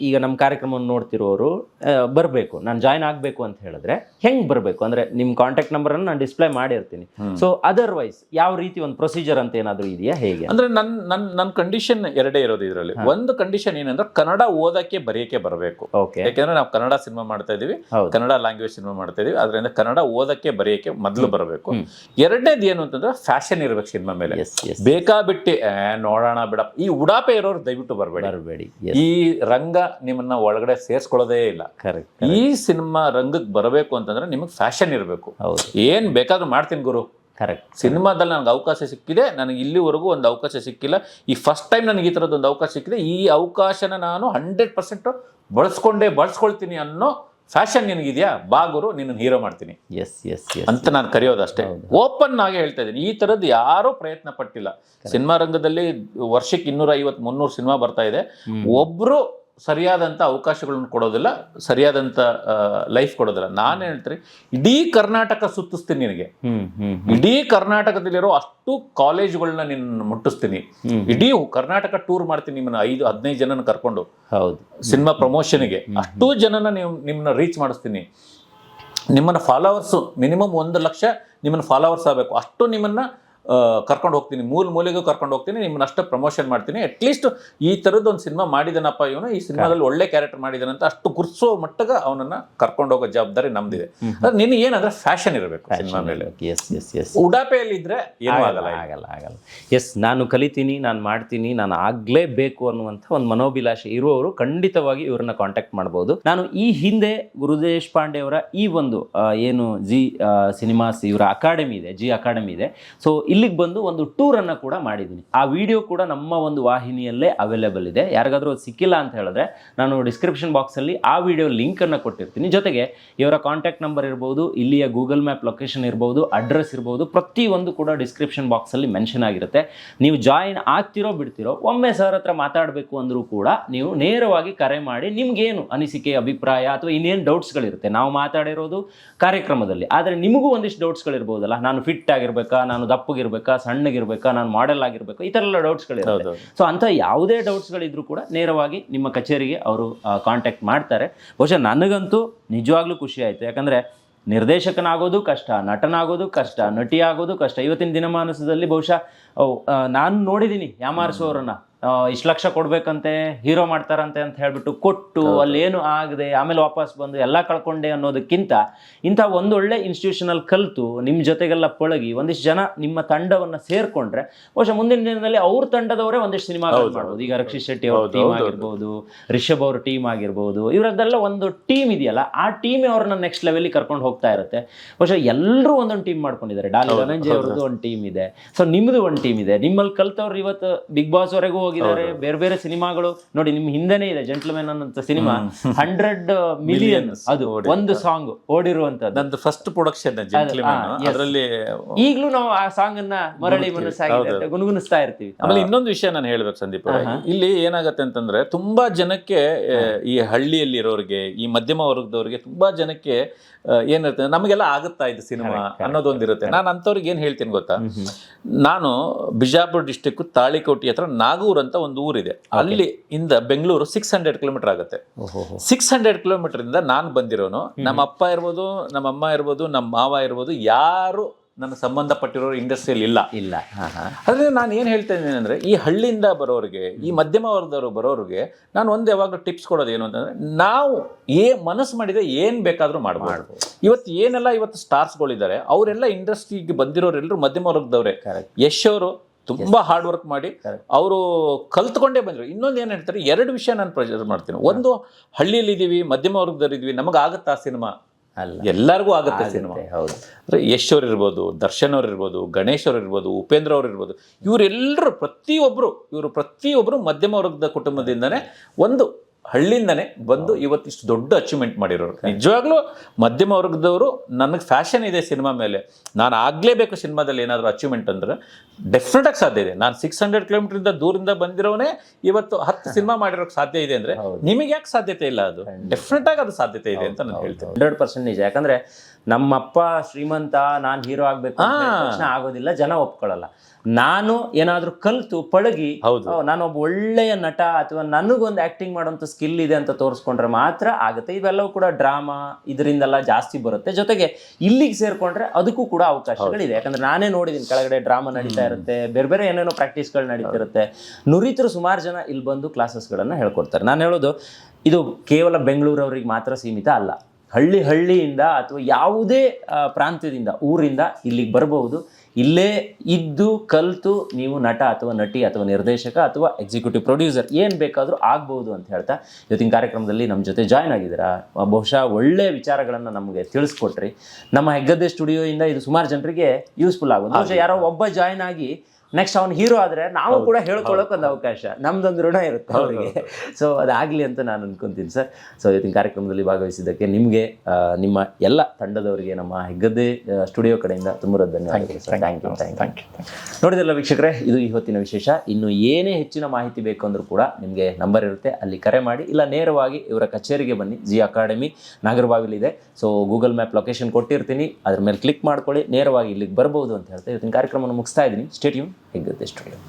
ಈಗ ನಮ್ಮ ಕಾರ್ಯಕ್ರಮವನ್ನು ನೋಡ್ತಿರೋರು ಬರಬೇಕು ನಾನು ಜಾಯ್ನ್ ಆಗಬೇಕು ಅಂತ ಹೇಳಿದ್ರೆ ಹೆಂಗ್ ಬರಬೇಕು? ಅಂದ್ರೆ ನಿಮ್ಮ ಕಾಂಟ್ಯಾಕ್ಟ್ ನಂಬರನ್ನು ನಾನು ಡಿಸ್ಪ್ಲೇ ಮಾಡಿರ್ತೀನಿ. ಸೊ ಅದರ್ವೈಸ್ ಯಾವ ರೀತಿ ಒಂದು ಪ್ರೊಸೀಜರ್ ಅಂತ ಏನಾದರೂ ಇದೆಯಾ? ಹೇಗೆ? ಅಂದ್ರೆ ನನ್ ನನ್ ನನ್ನ ಕಂಡೀಷನ್ ಎರಡೇ ಇರೋದು ಇದರಲ್ಲಿ. ಒಂದು ಕಂಡೀಷನ್ ಏನಂದ್ರೆ ಕನ್ನಡ ಓದಕ್ಕೆ ಬರೆಯಕ್ಕೆ ಬರಬೇಕು. ಓಕೆ ಯಾಕೆಂದ್ರೆ ನಾವು ಕನ್ನಡ ಸಿನಿಮಾ ಮಾಡ್ತಾ ಇದೀವಿ ಕನ್ನಡ ಲ್ಯಾಂಗ್ವೇಜ್ ಸಿನಿಮಾ ಮಾಡ್ತಾ ಇದೀವಿ. ಅದರಿಂದ ಕನ್ನಡ ಓದಕ್ಕೆ ಬರೆಯಕ್ಕೆ ಮೊದಲು ಬರಬೇಕು. ಎರಡನೇದು ಏನು ಅಂತಂದ್ರೆ ಫ್ಯಾಷನ್ ಇರಬೇಕು ಸಿನಿಮಾ ಮೇಲೆ. ಬೇಕಾಬಿಟ್ಟಿ ನೋಡೋಣ ಬಿಡ ಈ ಉಡಾಪೆ ಇರೋರು ದಯವಿಟ್ಟು ಬರಬೇಡಿ. ಬರಬೇಡಿ. ಈ ರಂಗ ನಿಮ್ಮನ್ನ ಒಳಗಡೆ ಸೇರ್ಸ್ಕೊಳ್ಳೋದೇ ಇಲ್ಲ. ಕರೆಕ್ಟ್ ಈ ಸಿನಿಮಾ ರಂಗಕ್ಕೆ ಬರಬೇಕು ಅಂತಂದ್ರೆ ನಿಮಗೆ ಫ್ಯಾಷನ್ ಇರಬೇಕು. ಏನು ಏನ್ ಬೇಕಾದ್ರೂ ಮಾಡ್ತೀನಿ ಗುರು. ಕರೆಕ್ಟ್ ಸಿನಿಮಾದಲ್ಲಿ ನನಗೆ ಅವಕಾಶ ಸಿಕ್ಕಿದೆ ನನಗೆ ಇಲ್ಲಿವರೆಗೂ ಒಂದು ಅವಕಾಶ ಸಿಕ್ಕಿಲ್ಲ. ಈ ಫಸ್ಟ್ ಟೈಮ್ ನನಗೆ ಈ ಥರದ್ದು ಒಂದು ಅವಕಾಶ ಸಿಕ್ಕಿದೆ. ಈ ಅವಕಾಶನ ನಾನು ಹಂಡ್ರೆಡ್ ಪರ್ಸೆಂಟ್ ಬಳಸ್ಕೊಂಡೇ ಬಳಸ್ಕೊಳ್ತೀನಿ ಅನ್ನೋ ಫ್ಯಾಷನ್ ನಿನಗಿದೆಯಾ? ಬಾ ಗುರು ನಿನ್ನ ಹೀರೋ ಮಾಡ್ತೀನಿ. ಎಸ್ ಎಸ್ ಎಸ್ ಅಂತ ನಾನು ಕರೆಯೋದು ಅಷ್ಟೇ ಓಪನ್ ಆಗಿ ಹೇಳ್ತಾ ಇದ್ದೀನಿ. ಈ ಥರದ್ದು ಯಾರೂ ಪ್ರಯತ್ನ ಪಟ್ಟಿಲ್ಲ. ಸಿನಿಮಾ ರಂಗದಲ್ಲಿ ವರ್ಷಕ್ಕೆ ಇನ್ನೂರ ಐವತ್ತು ಮುನ್ನೂರು ಸಿನಿಮಾ ಬರ್ತಾ ಇದೆ. ಒಬ್ರು ಸರಿಯಾದಂಥ ಅವಕಾಶಗಳನ್ನು ಕೊಡೋದಿಲ್ಲ ಸರಿಯಾದಂಥ ಲೈಫ್ ಕೊಡೋದಿಲ್ಲ. ನಾನು ಹೇಳ್ತೀನಿ ಇಡೀ ಕರ್ನಾಟಕ ಸುತ್ತಿಸ್ತೀನಿ ನಿನಗೆ. ಇಡೀ ಕರ್ನಾಟಕದಲ್ಲಿರೋ ಅಷ್ಟು ಕಾಲೇಜುಗಳನ್ನ ನಿನ್ನ ಮುಟ್ಟಿಸ್ತೀನಿ. ಇಡೀ ಕರ್ನಾಟಕ ಟೂರ್ ಮಾಡ್ತೀನಿ ನಿಮ್ಮನ್ನ ಐದು ಹದಿನೈದು ಜನನ ಕರ್ಕೊಂಡು. ಹೌದು. ಸಿನಿಮಾ ಪ್ರಮೋಷನ್ಗೆ ಅಷ್ಟು ಜನನ ನೀವು ನಿಮ್ಮನ್ನ ರೀಚ್ ಮಾಡಿಸ್ತೀನಿ. ನಿಮ್ಮನ್ನ ಫಾಲೋವರ್ಸು ಮಿನಿಮಮ್ ಒಂದು ಲಕ್ಷ ನಿಮ್ಮನ್ನ ಫಾಲೋವರ್ಸ್ ಆಗಬೇಕು. ಅಷ್ಟು ನಿಮ್ಮನ್ನ ಕರ್ಕೊಂಡು ಹೋಗ್ತೀನಿ. ಮೂಲ ಮೂಲೆಗೂ ಕರ್ಕೊಂಡು ಹೋಗ್ತೀನಿ. ನಿಮ್ಮನ್ನ ಅಷ್ಟು ಪ್ರಮೋಷನ್ ಮಾಡ್ತೀನಿ. ಅಟ್ಲೀಸ್ಟ್ ಈ ಥರದ್ದು ಒಂದು ಸಿನಿಮಾ ಮಾಡಿದನಪ್ಪ ಇವನು. ಈ ಸಿನಿಮಾದಲ್ಲಿ ಒಳ್ಳೆ ಕ್ಯಾರೆಕ್ಟರ್ ಮಾಡಿದಾನಂತ ಅಷ್ಟು ಗುರ್ಸೋ ಮಟ್ಟಗ ಅವನನ್ನ ಕರ್ಕೊಂಡು ಹೋಗೋ ಜವಾಬ್ದಾರಿ ನಮ್ದಿದೆ. ನೀನು ನಿನ್ನ ಏನಂದ್ರೆ ಫ್ಯಾಷನ್ ಇರಬೇಕು ಸಿನಿಮಾ ಮೇಲೆ. ಎಸ್ ಎಸ್ ಎಸ್ ಉಡಾಪೆಯಲ್ಲಿ ಇದ್ರೆ ಏನೂ ಆಗಲ್ಲ ಆಗಲ್ಲ. ಆಗಲ್ಲ ಎಸ್ ನಾನು ಕಲಿತೀನಿ ನಾನು ಮಾಡ್ತೀನಿ ನಾನು ಆಗ್ಲೇಬೇಕು ಅನ್ನುವಂಥ ಒಂದು ಮನೋಭಿಲಾಷೆ ಇರುವವರು ಖಂಡಿತವಾಗಿ ಇವ್ರನ್ನ ಕಾಂಟ್ಯಾಕ್ಟ್ ಮಾಡ್ಬೋದು. ನಾನು ಈ ಹಿಂದೆ ಗುರುದೇಶ್ ಪಾಂಡೆ ಅವರ ಈ ಒಂದು ಏನು ಜಿ ಸಿನಿಮಾಸ್ ಇವರ ಅಕಾಡೆಮಿ ಇದೆ ಜಿ ಅಕಾಡೆಮಿ ಇದೆ. ಸೊ ಇಲ್ಲಿಗೆ ಬಂದು ಒಂದು ಟೂರ್ ಅನ್ನ ಕೂಡ ಮಾಡಿದ್ದೀನಿ ಆ ವಿಡಿಯೋ ಕೂಡ ನಮ್ಮ ಒಂದು ವಾಹಿನಿಯಲ್ಲೇ ಅವೈಲೇಬಲ್ ಇದೆ. ಯಾರಿಗಾದ್ರೂ ಸಿಕ್ಕಿಲ್ಲ ಅಂತ ಹೇಳಿದ್ರೆ ನಾನು ಡಿಸ್ಕ್ರಿಪ್ಷನ್ ಬಾಕ್ಸಲ್ಲಿ ಆ ವಿಡಿಯೋ ಲಿಂಕ್ ಅನ್ನ ಕೊಟ್ಟಿರ್ತೀನಿ. ಜೊತೆಗೆ ಇವರ ಕಾಂಟ್ಯಾಕ್ಟ್ ನಂಬರ್ ಇರ್ಬೋದು, ಇಲ್ಲಿಯ ಗೂಗಲ್ ಮ್ಯಾಪ್ ಲೊಕೇಶನ್ ಇರ್ಬೋದು ಅಡ್ರೆಸ್ ಇರ್ಬೋದು, ಪ್ರತಿಯೊಂದು ಕೂಡ ಡಿಸ್ಕ್ರಿಪ್ಷನ್ ಬಾಕ್ಸಲ್ಲಿ ಮೆನ್ಷನ್ ಆಗಿರುತ್ತೆ. ನೀವು ಜಾಯಿನ್ ಆಗ್ತಿರೋ ಬಿಡ್ತಿರೋ, ಒಮ್ಮೆ ಸರ್ ಹತ್ರ ಮಾತಾಡಬೇಕು ಅಂದರೂ ಕೂಡ ನೀವು ನೇರವಾಗಿ ಕರೆ ಮಾಡಿ ನಿಮ್ಗೇನು ಅನಿಸಿಕೆ, ಅಭಿಪ್ರಾಯ ಅಥವಾ ಇನ್ನೇನು ಡೌಟ್ಸ್ಗಳಿರುತ್ತೆ ನಾವು ಮಾತಾಡಿರೋದು ಕಾರ್ಯಕ್ರಮದಲ್ಲಿ. ಆದರೆ ನಿಮಗೂ ಒಂದಿಷ್ಟು ಡೌಟ್ಸ್ಗಳಿರ್ಬೋದಲ್ಲ ನಾನು ಫಿಟ್ ಆಗಿರ್ಬೇಕಾ? ನಾನು ದಪ್ಪಗಿರ್ಬೇಕಾ ಸಣ್ಣಗಿರ್ಬೇಕಾ ನಾನು ಮಾಡೆಲ್ ಆಗಿರ್ಬೇಕಾ ಈ ಥರ ಎಲ್ಲ ಡೌಟ್ಸ್ಗಳಿರುತ್ತೆ. ಸೊ ಅಂಥ ಯಾವುದೇ ಡೌಟ್ಸ್ಗಳಿದ್ರು ಕೂಡ ನೇರವಾಗಿ ನಿಮ್ಮ ಕಚೇರಿಗೆ ಅವರು ಕಾಂಟ್ಯಾಕ್ಟ್ ಮಾಡ್ತಾರೆ. ಬಹುಶಃ ನನಗಂತೂ ನಿಜವಾಗ್ಲೂ ಖುಷಿ ಆಯಿತು. ಯಾಕಂದರೆ ನಿರ್ದೇಶಕನಾಗೋದು ಕಷ್ಟ ನಟನಾಗೋದು ಕಷ್ಟ ನಟಿ ಆಗೋದು ಕಷ್ಟ. ಇವತ್ತಿನ ದಿನಮಾನಸದಲ್ಲಿ ಬಹುಶಃ ನಾನು ನೋಡಿದ್ದೀನಿ ಯಾಮಾರಿಸೋರನ್ನ ಇಷ್ಟು ಲಕ್ಷ ಕೊಡ್ಬೇಕಂತೆ ಹೀರೋ ಮಾಡ್ತಾರಂತೆ ಅಂತ ಹೇಳ್ಬಿಟ್ಟು ಕೊಟ್ಟು ಅಲ್ಲೇನು ಆಗದೆ ಆಮೇಲೆ ವಾಪಸ್ ಬಂದು ಎಲ್ಲ ಕಳ್ಕೊಂಡೆ ಅನ್ನೋದಕ್ಕಿಂತ ಇಂಥ ಒಂದೊಳ್ಳೆ ಇನ್ಸ್ಟಿಟ್ಯೂಷನಲ್ಲಿ ಕಲಿತು ನಿಮ್ಮ ಜೊತೆಗೆಲ್ಲ ಪೊಳಗಿ ಒಂದಿಷ್ಟು ಜನ ನಿಮ್ಮ ತಂಡವನ್ನು ಸೇರ್ಕೊಂಡ್ರೆ ಬಹುಶಃ ಮುಂದಿನ ದಿನದಲ್ಲಿ ಅವ್ರ ತಂಡದವರೇ ಒಂದಿಷ್ಟು ಸಿನಿಮಾ ಮಾಡ್ಬೋದು. ಈಗ ರಕ್ಷಿತ್ ಶೆಟ್ಟಿ ಅವ್ರ ಟೀಮ್ ಆಗಿರ್ಬೋದು ರಿಷಬ್ ಅವ್ರ ಟೀಮ್ ಆಗಿರ್ಬೋದು ಇವರದ್ದೆಲ್ಲ ಒಂದು ಟೀಮ್ ಇದೆಯಲ್ಲ ಆ ಟೀಮೇ ಅವ್ರನ್ನ ನೆಕ್ಸ್ಟ್ ಲೆವೆಲ್ಗೆ ಕರ್ಕೊಂಡು ಹೋಗ್ತಾ ಇರುತ್ತೆ. ಬಹುಶಃ ಎಲ್ಲರೂ ಒಂದೊಂದು ಟೀಮ್ ಮಾಡ್ಕೊಂಡಿದ್ದಾರೆ. ಡಾಲಿ ಧನಂಜಯ್ ಅವ್ರದ್ದು ಒಂದು ಟೀಮ್ ಇದೆ. ಸೊ ನಿಮ್ದು ಒಂದು ಟೀಮ್ ಇದೆ. ನಿಮ್ಮಲ್ಲಿ ಕಲ್ತವ್ರು ಇವತ್ತು ಬಿಗ್ ಬಾಸ್ ವರೆಗೂ ಹೋಗಿದ್ದಾರೆ. ಬೇರೆ ಬೇರೆ ಸಿನಿಮಾಗಳು ನೋಡಿ ನಿಮ್ ಹಿಂದೆನೇ ಇದೆ ಜೆಂಟ್ಲ್ಮೆನ್ ಅನ್ನೋ ಸಿನಿಮಾ. ಹಂಡ್ರೆಡ್ ಮಿಲಿಯನ್ ಅದು ಒಂದು ಸಾಂಗ್ ಓಡಿರುವಂತದ್ದು ನಂದು ಫಸ್ಟ್ ಪ್ರೊಡಕ್ಷನ್. ಅದರಲ್ಲಿ ಈಗಲೂ ನಾವು ಆ ಸಾಂಗ್ ಅನ್ನ ಮರಳಿ ಗುಣಗುಣಿಸ್ತಾ ಇರ್ತೀವಿ. ಆಮೇಲೆ ಇನ್ನೊಂದು ವಿಷಯ ನಾನು ಹೇಳ್ಬೇಕು ಸಂದೀಪ್ ಇಲ್ಲಿ ಏನಾಗತ್ತೆ ಅಂತಂದ್ರೆ ತುಂಬಾ ಜನಕ್ಕೆ ಈ ಹಳ್ಳಿಯಲ್ಲಿ ಇರೋರಿಗೆ ಈ ಮಧ್ಯಮ ವರ್ಗದವ್ರಿಗೆ ತುಂಬಾ ಜನಕ್ಕೆ ಏನಿರುತ್ತೆ ನಮಗೆಲ್ಲ ಆಗುತ್ತಾ ಇದು ಸಿನಿಮಾ ಅನ್ನೋದೊಂದಿರುತ್ತೆ. ನಾನು ಅಂಥವ್ರಿಗೆ ಏನ್ ಹೇಳ್ತೀನಿ ಗೊತ್ತಾ? ನಾನು ಬಿಜಾಪುರ ಡಿಸ್ಟಿಕ್ ತಾಳಿಕೋಟಿ ಹತ್ರ ನಾಗೂರ್ ಅಂತ ಒಂದು ಊರಿದೆ. ಅಲ್ಲಿ ಇಂದ ಬೆಂಗಳೂರು ಸಿಕ್ಸ್ ಹಂಡ್ರೆಡ್ ಕಿಲೋಮೀಟರ್ ಆಗುತ್ತೆ. ಸಿಕ್ಸ್ ಹಂಡ್ರೆಡ್ ಕಿಲೋಮೀಟರ್ ಇಂದ ನಾನು ಬಂದಿರೋನು ನಮ್ಮ ಅಪ್ಪ ಇರ್ಬೋದು ನಮ್ಮ ಅಮ್ಮ ಇರ್ಬೋದು ನಮ್ಮ ಮಾವ ಇರ್ಬೋದು ಯಾರು ನನ್ನ ಸಂಬಂಧಪಟ್ಟಿರೋರು ಇಂಡಸ್ಟ್ರಿಯಲ್ಲಿ ಇಲ್ಲ. ಇಲ್ಲ. ಆದರೆ ನಾನು ಏನು ಹೇಳ್ತಾ ಇದ್ದೀನಿ ಅಂದರೆ ಈ ಹಳ್ಳಿಯಿಂದ ಬರೋರಿಗೆ ಈ ಮಧ್ಯಮ ವರ್ಗದವರು ಬರೋರಿಗೆ ನಾನು ಒಂದು ಯಾವಾಗಲೂ ಟಿಪ್ಸ್ ಕೊಡೋದು ಏನು ಅಂತಂದರೆ ನಾವು ಏ ಮನಸ್ಸು ಮಾಡಿದರೆ ಏನು ಬೇಕಾದರೂ ಮಾಡಬಾರ್ದು ಇವತ್ತು ಏನೆಲ್ಲ ಇವತ್ತು ಸ್ಟಾರ್ಸ್ಗಳಿದ್ದಾರೆ ಅವರೆಲ್ಲ ಇಂಡಸ್ಟ್ರಿಗೆ ಬಂದಿರೋರೆಲ್ಲರೂ ಮಧ್ಯಮ ವರ್ಗದವರೇ. ಯಶ್ ಅವರು ತುಂಬಾ ಹಾರ್ಡ್ ವರ್ಕ್ ಮಾಡಿ ಅವರು ಕಲ್ತ್ಕೊಂಡೇ ಬಂದರು. ಇನ್ನೊಂದು ಏನು ಹೇಳ್ತಾರೆ? ಎರಡು ವಿಷಯ ನಾನು ಪ್ರಚಾರ ಮಾಡ್ತೀನಿ. ಒಂದು ಹಳ್ಳಿಯಲ್ಲಿ ಇದೀವಿ ಮಧ್ಯಮ ನಮಗೆ ಆಗುತ್ತಾ ಸಿನಿಮಾ? ಅಲ್ಲ. ಎಲ್ಲರಿಗೂ ಆಗುತ್ತೆ ಸಿನಿಮಾ. ಹೌದು. ಅಂದರೆ ಯಶ್ ಅವ್ರು ಇರ್ಬೋದು ದರ್ಶನ್ ಅವ್ರು ಇರ್ಬೋದು ಗಣೇಶ್ ಅವ್ರು ಇರ್ಬೋದು ಉಪೇಂದ್ರ ಅವ್ರು ಇರ್ಬೋದು ಇವರೆಲ್ಲರೂ ಪ್ರತಿಯೊಬ್ಬರು ಇವರು ಪ್ರತಿಯೊಬ್ಬರು ಮಧ್ಯಮ ವರ್ಗದ ಕುಟುಂಬದಿಂದನೇ ಒಂದು ಹಳ್ಳಿಯಿಂದನೇ ಬಂದು ಇವತ್ತಿಷ್ಟು ದೊಡ್ಡ ಅಚೀವ್ಮೆಂಟ್ ಮಾಡಿರೋರು. ನಿಜವಾಗ್ಲೂ ಮಧ್ಯಮ ವರ್ಗದವರು ನನಗೆ ಫ್ಯಾಷನ್ ಇದೆ ಸಿನಿಮಾ ಮೇಲೆ. ನಾನು ಆಗಲೇಬೇಕು ಸಿನಿಮಾದಲ್ಲಿ ಏನಾದರೂ ಅಚೀವ್ಮೆಂಟ್ ಅಂದರೆ ಡೆಫಿನೆಟಾಗಿ ಸಾಧ್ಯ ಇದೆ. ನಾನು ಸಿಕ್ಸ್ ಹಂಡ್ರೆಡ್ ಕಿಲೋಮೀಟ್ರಿಂದ ದೂರಿಂದ ಬಂದಿರೋನೇ ಇವತ್ತು ಹತ್ತು ಸಿನಿಮಾ ಮಾಡಿರೋಕ್ಕೆ ಸಾಧ್ಯ ಇದೆ ಅಂದ್ರೆ ನಿಮಗೆ ಯಾಕೆ ಸಾಧ್ಯತೆ ಇಲ್ಲ ಅದು? ಡೆಫಿನೆಟಾಗಿ ಅದು ಸಾಧ್ಯತೆ ಇದೆ ಅಂತ ನಾನು ಹೇಳ್ತೀನಿ. ಹಂಡ್ರೆಡ್ ಪರ್ಸೆಂಟ್ ನಿಜ. ಯಾಕಂದ್ರೆ ನಮ್ಮಪ್ಪ ಶ್ರೀಮಂತ ನಾನು ಹೀರೋ ಆಗ್ಬೇಕು ಅಂತ ಹೇಳಿದ ತಕ್ಷಣ ಆಗೋದಿಲ್ಲ ಜನ ಒಪ್ಕೊಳ್ಳಲ್ಲ. ನಾನು ಏನಾದ್ರೂ ಕಲ್ತು ಪಳಗಿ ನಾನೊಬ್ಬ ಒಳ್ಳೆಯ ನಟ ಅಥವಾ ನನಗೊಂದು ಆಕ್ಟಿಂಗ್ ಮಾಡುವಂತ ಸ್ಕಿಲ್ ಇದೆ ಅಂತ ತೋರಿಸ್ಕೊಂಡ್ರೆ ಮಾತ್ರ ಆಗುತ್ತೆ. ಇವೆಲ್ಲವೂ ಕೂಡ ಡ್ರಾಮಾ ಇದರಿಂದೆಲ್ಲ ಜಾಸ್ತಿ ಬರುತ್ತೆ. ಜೊತೆಗೆ ಇಲ್ಲಿಗೆ ಸೇರ್ಕೊಂಡ್ರೆ ಅದಕ್ಕೂ ಕೂಡ ಅವಕಾಶಗಳಿದೆ. ಯಾಕಂದ್ರೆ ನಾನೇ ನೋಡಿದ್ದೀನಿ ಕೆಳಗಡೆ ಡ್ರಾಮಾ ನಡೀತಾ ಇರುತ್ತೆ ಬೇರೆ ಬೇರೆ ಏನೇನೋ ಪ್ರಾಕ್ಟೀಸ್ಗಳು ನಡೀತಿರುತ್ತೆ. ನುರಿತರು ಸುಮಾರು ಜನ ಇಲ್ಲಿ ಬಂದು ಕ್ಲಾಸಸ್ಗಳನ್ನು ಹೇಳ್ಕೊಡ್ತಾರೆ. ನಾನು ಹೇಳೋದು ಇದು ಕೇವಲ ಬೆಂಗಳೂರವ್ರಿಗೆ ಮಾತ್ರ ಸೀಮಿತ ಅಲ್ಲ. ಹಳ್ಳಿ ಹಳ್ಳಿಯಿಂದ ಅಥವಾ ಯಾವುದೇ ಪ್ರಾಂತ್ಯದಿಂದ ಊರಿಂದ ಇಲ್ಲಿಗೆ ಬರಬಹುದು. ಇಲ್ಲೇ ಇದ್ದು ಕಲಿತು ನೀವು ನಟ ಅಥವಾ ನಟಿ ಅಥವಾ ನಿರ್ದೇಶಕ ಅಥವಾ ಎಕ್ಸಿಕ್ಯೂಟಿವ್ ಪ್ರೊಡ್ಯೂಸರ್ ಏನು ಬೇಕಾದರೂ ಆಗ್ಬೋದು ಅಂತ ಹೇಳ್ತಾ ಇವತ್ತಿನ ಕಾರ್ಯಕ್ರಮದಲ್ಲಿ ನಮ್ಮ ಜೊತೆ ಜಾಯ್ನ್ ಆಗಿದ್ದೀರಾ? ಬಹುಶಃ ಒಳ್ಳೆಯ ವಿಚಾರಗಳನ್ನು ನಮಗೆ ತಿಳಿಸ್ಕೊಟ್ರಿ. ನಮ್ಮ ಹೆಗ್ಗದ್ದೆ ಸ್ಟುಡಿಯೋಯಿಂದ ಇದು ಸುಮಾರು ಜನರಿಗೆ ಯೂಸ್ಫುಲ್ ಆಗೋದು ಬಹುಶಃ ಯಾರೋ ಒಬ್ಬ ಜಾಯ್ನ್ ಆಗಿ ನೆಕ್ಸ್ಟ್ ಅವ್ನು ಹೀರೋ ಆದ್ರೆ ನಾವು ಕೂಡ ಹೇಳ್ಕೊಳ್ಳೋಕೆ ಒಂದು ಅವಕಾಶ. ನಮ್ದೊಂದು ಋಣ ಇರುತ್ತೆ ಅವರಿಗೆ. ಸೊ ಅದಾಗಲಿ ಅಂತ ನಾನು ಅನ್ಕೊಂತೀನಿ ಸರ್ ಸೊ ಇವತ್ತಿನ ಕಾರ್ಯಕ್ರಮದಲ್ಲಿ ಭಾಗವಹಿಸಿದ್ದಕ್ಕೆ ನಿಮಗೆ ನಿಮ್ಮ ಎಲ್ಲ ತಂಡದವರಿಗೆ ನಮ್ಮ ಹೆಗ್ಗದ್ದೆ ಸ್ಟುಡಿಯೋ ಕಡೆಯಿಂದ ತುಂಬ ಧನ್ಯವಾದಗಳು sir thank you thank you ನೋಡಿದಲ್ಲ ವೀಕ್ಷಕರೇ ಇದು ಇವತ್ತಿನ ವಿಶೇಷ. ಇನ್ನು ಏನೇ ಹೆಚ್ಚಿನ ಮಾಹಿತಿ ಬೇಕು ಅಂದರೂ ಕೂಡ ನಿಮಗೆ ನಂಬರ್ ಇರುತ್ತೆ. ಅಲ್ಲಿ ಕರೆ ಮಾಡಿ ಇಲ್ಲ ನೇರವಾಗಿ ಇವರ ಕಚೇರಿಗೆ ಬನ್ನಿ. ಜಿ ಅಕಾಡೆಮಿ ನಾಗರಬಾವಿಲಿದೆ ಸೊ ಗೂಗಲ್ ಮ್ಯಾಪ್ ಲೊಕೇಶನ್ ಕೊಟ್ಟಿರ್ತೀನಿ. ಅದ್ರ ಮೇಲೆ ಕ್ಲಿಕ್ ಮಾಡ್ಕೊಳ್ಳಿ. ನೇರವಾಗಿ ಇಲ್ಲಿಗೆ ಬರ್ಬೋದು ಅಂತ ಹೇಳ್ತಾ ಇವತ್ತಿನ ಕಾರ್ಯಕ್ರಮವನ್ನು ಮುಗಿಸ್ತಾ ಇದ್ದೀನಿ. Stadium Heggadde studio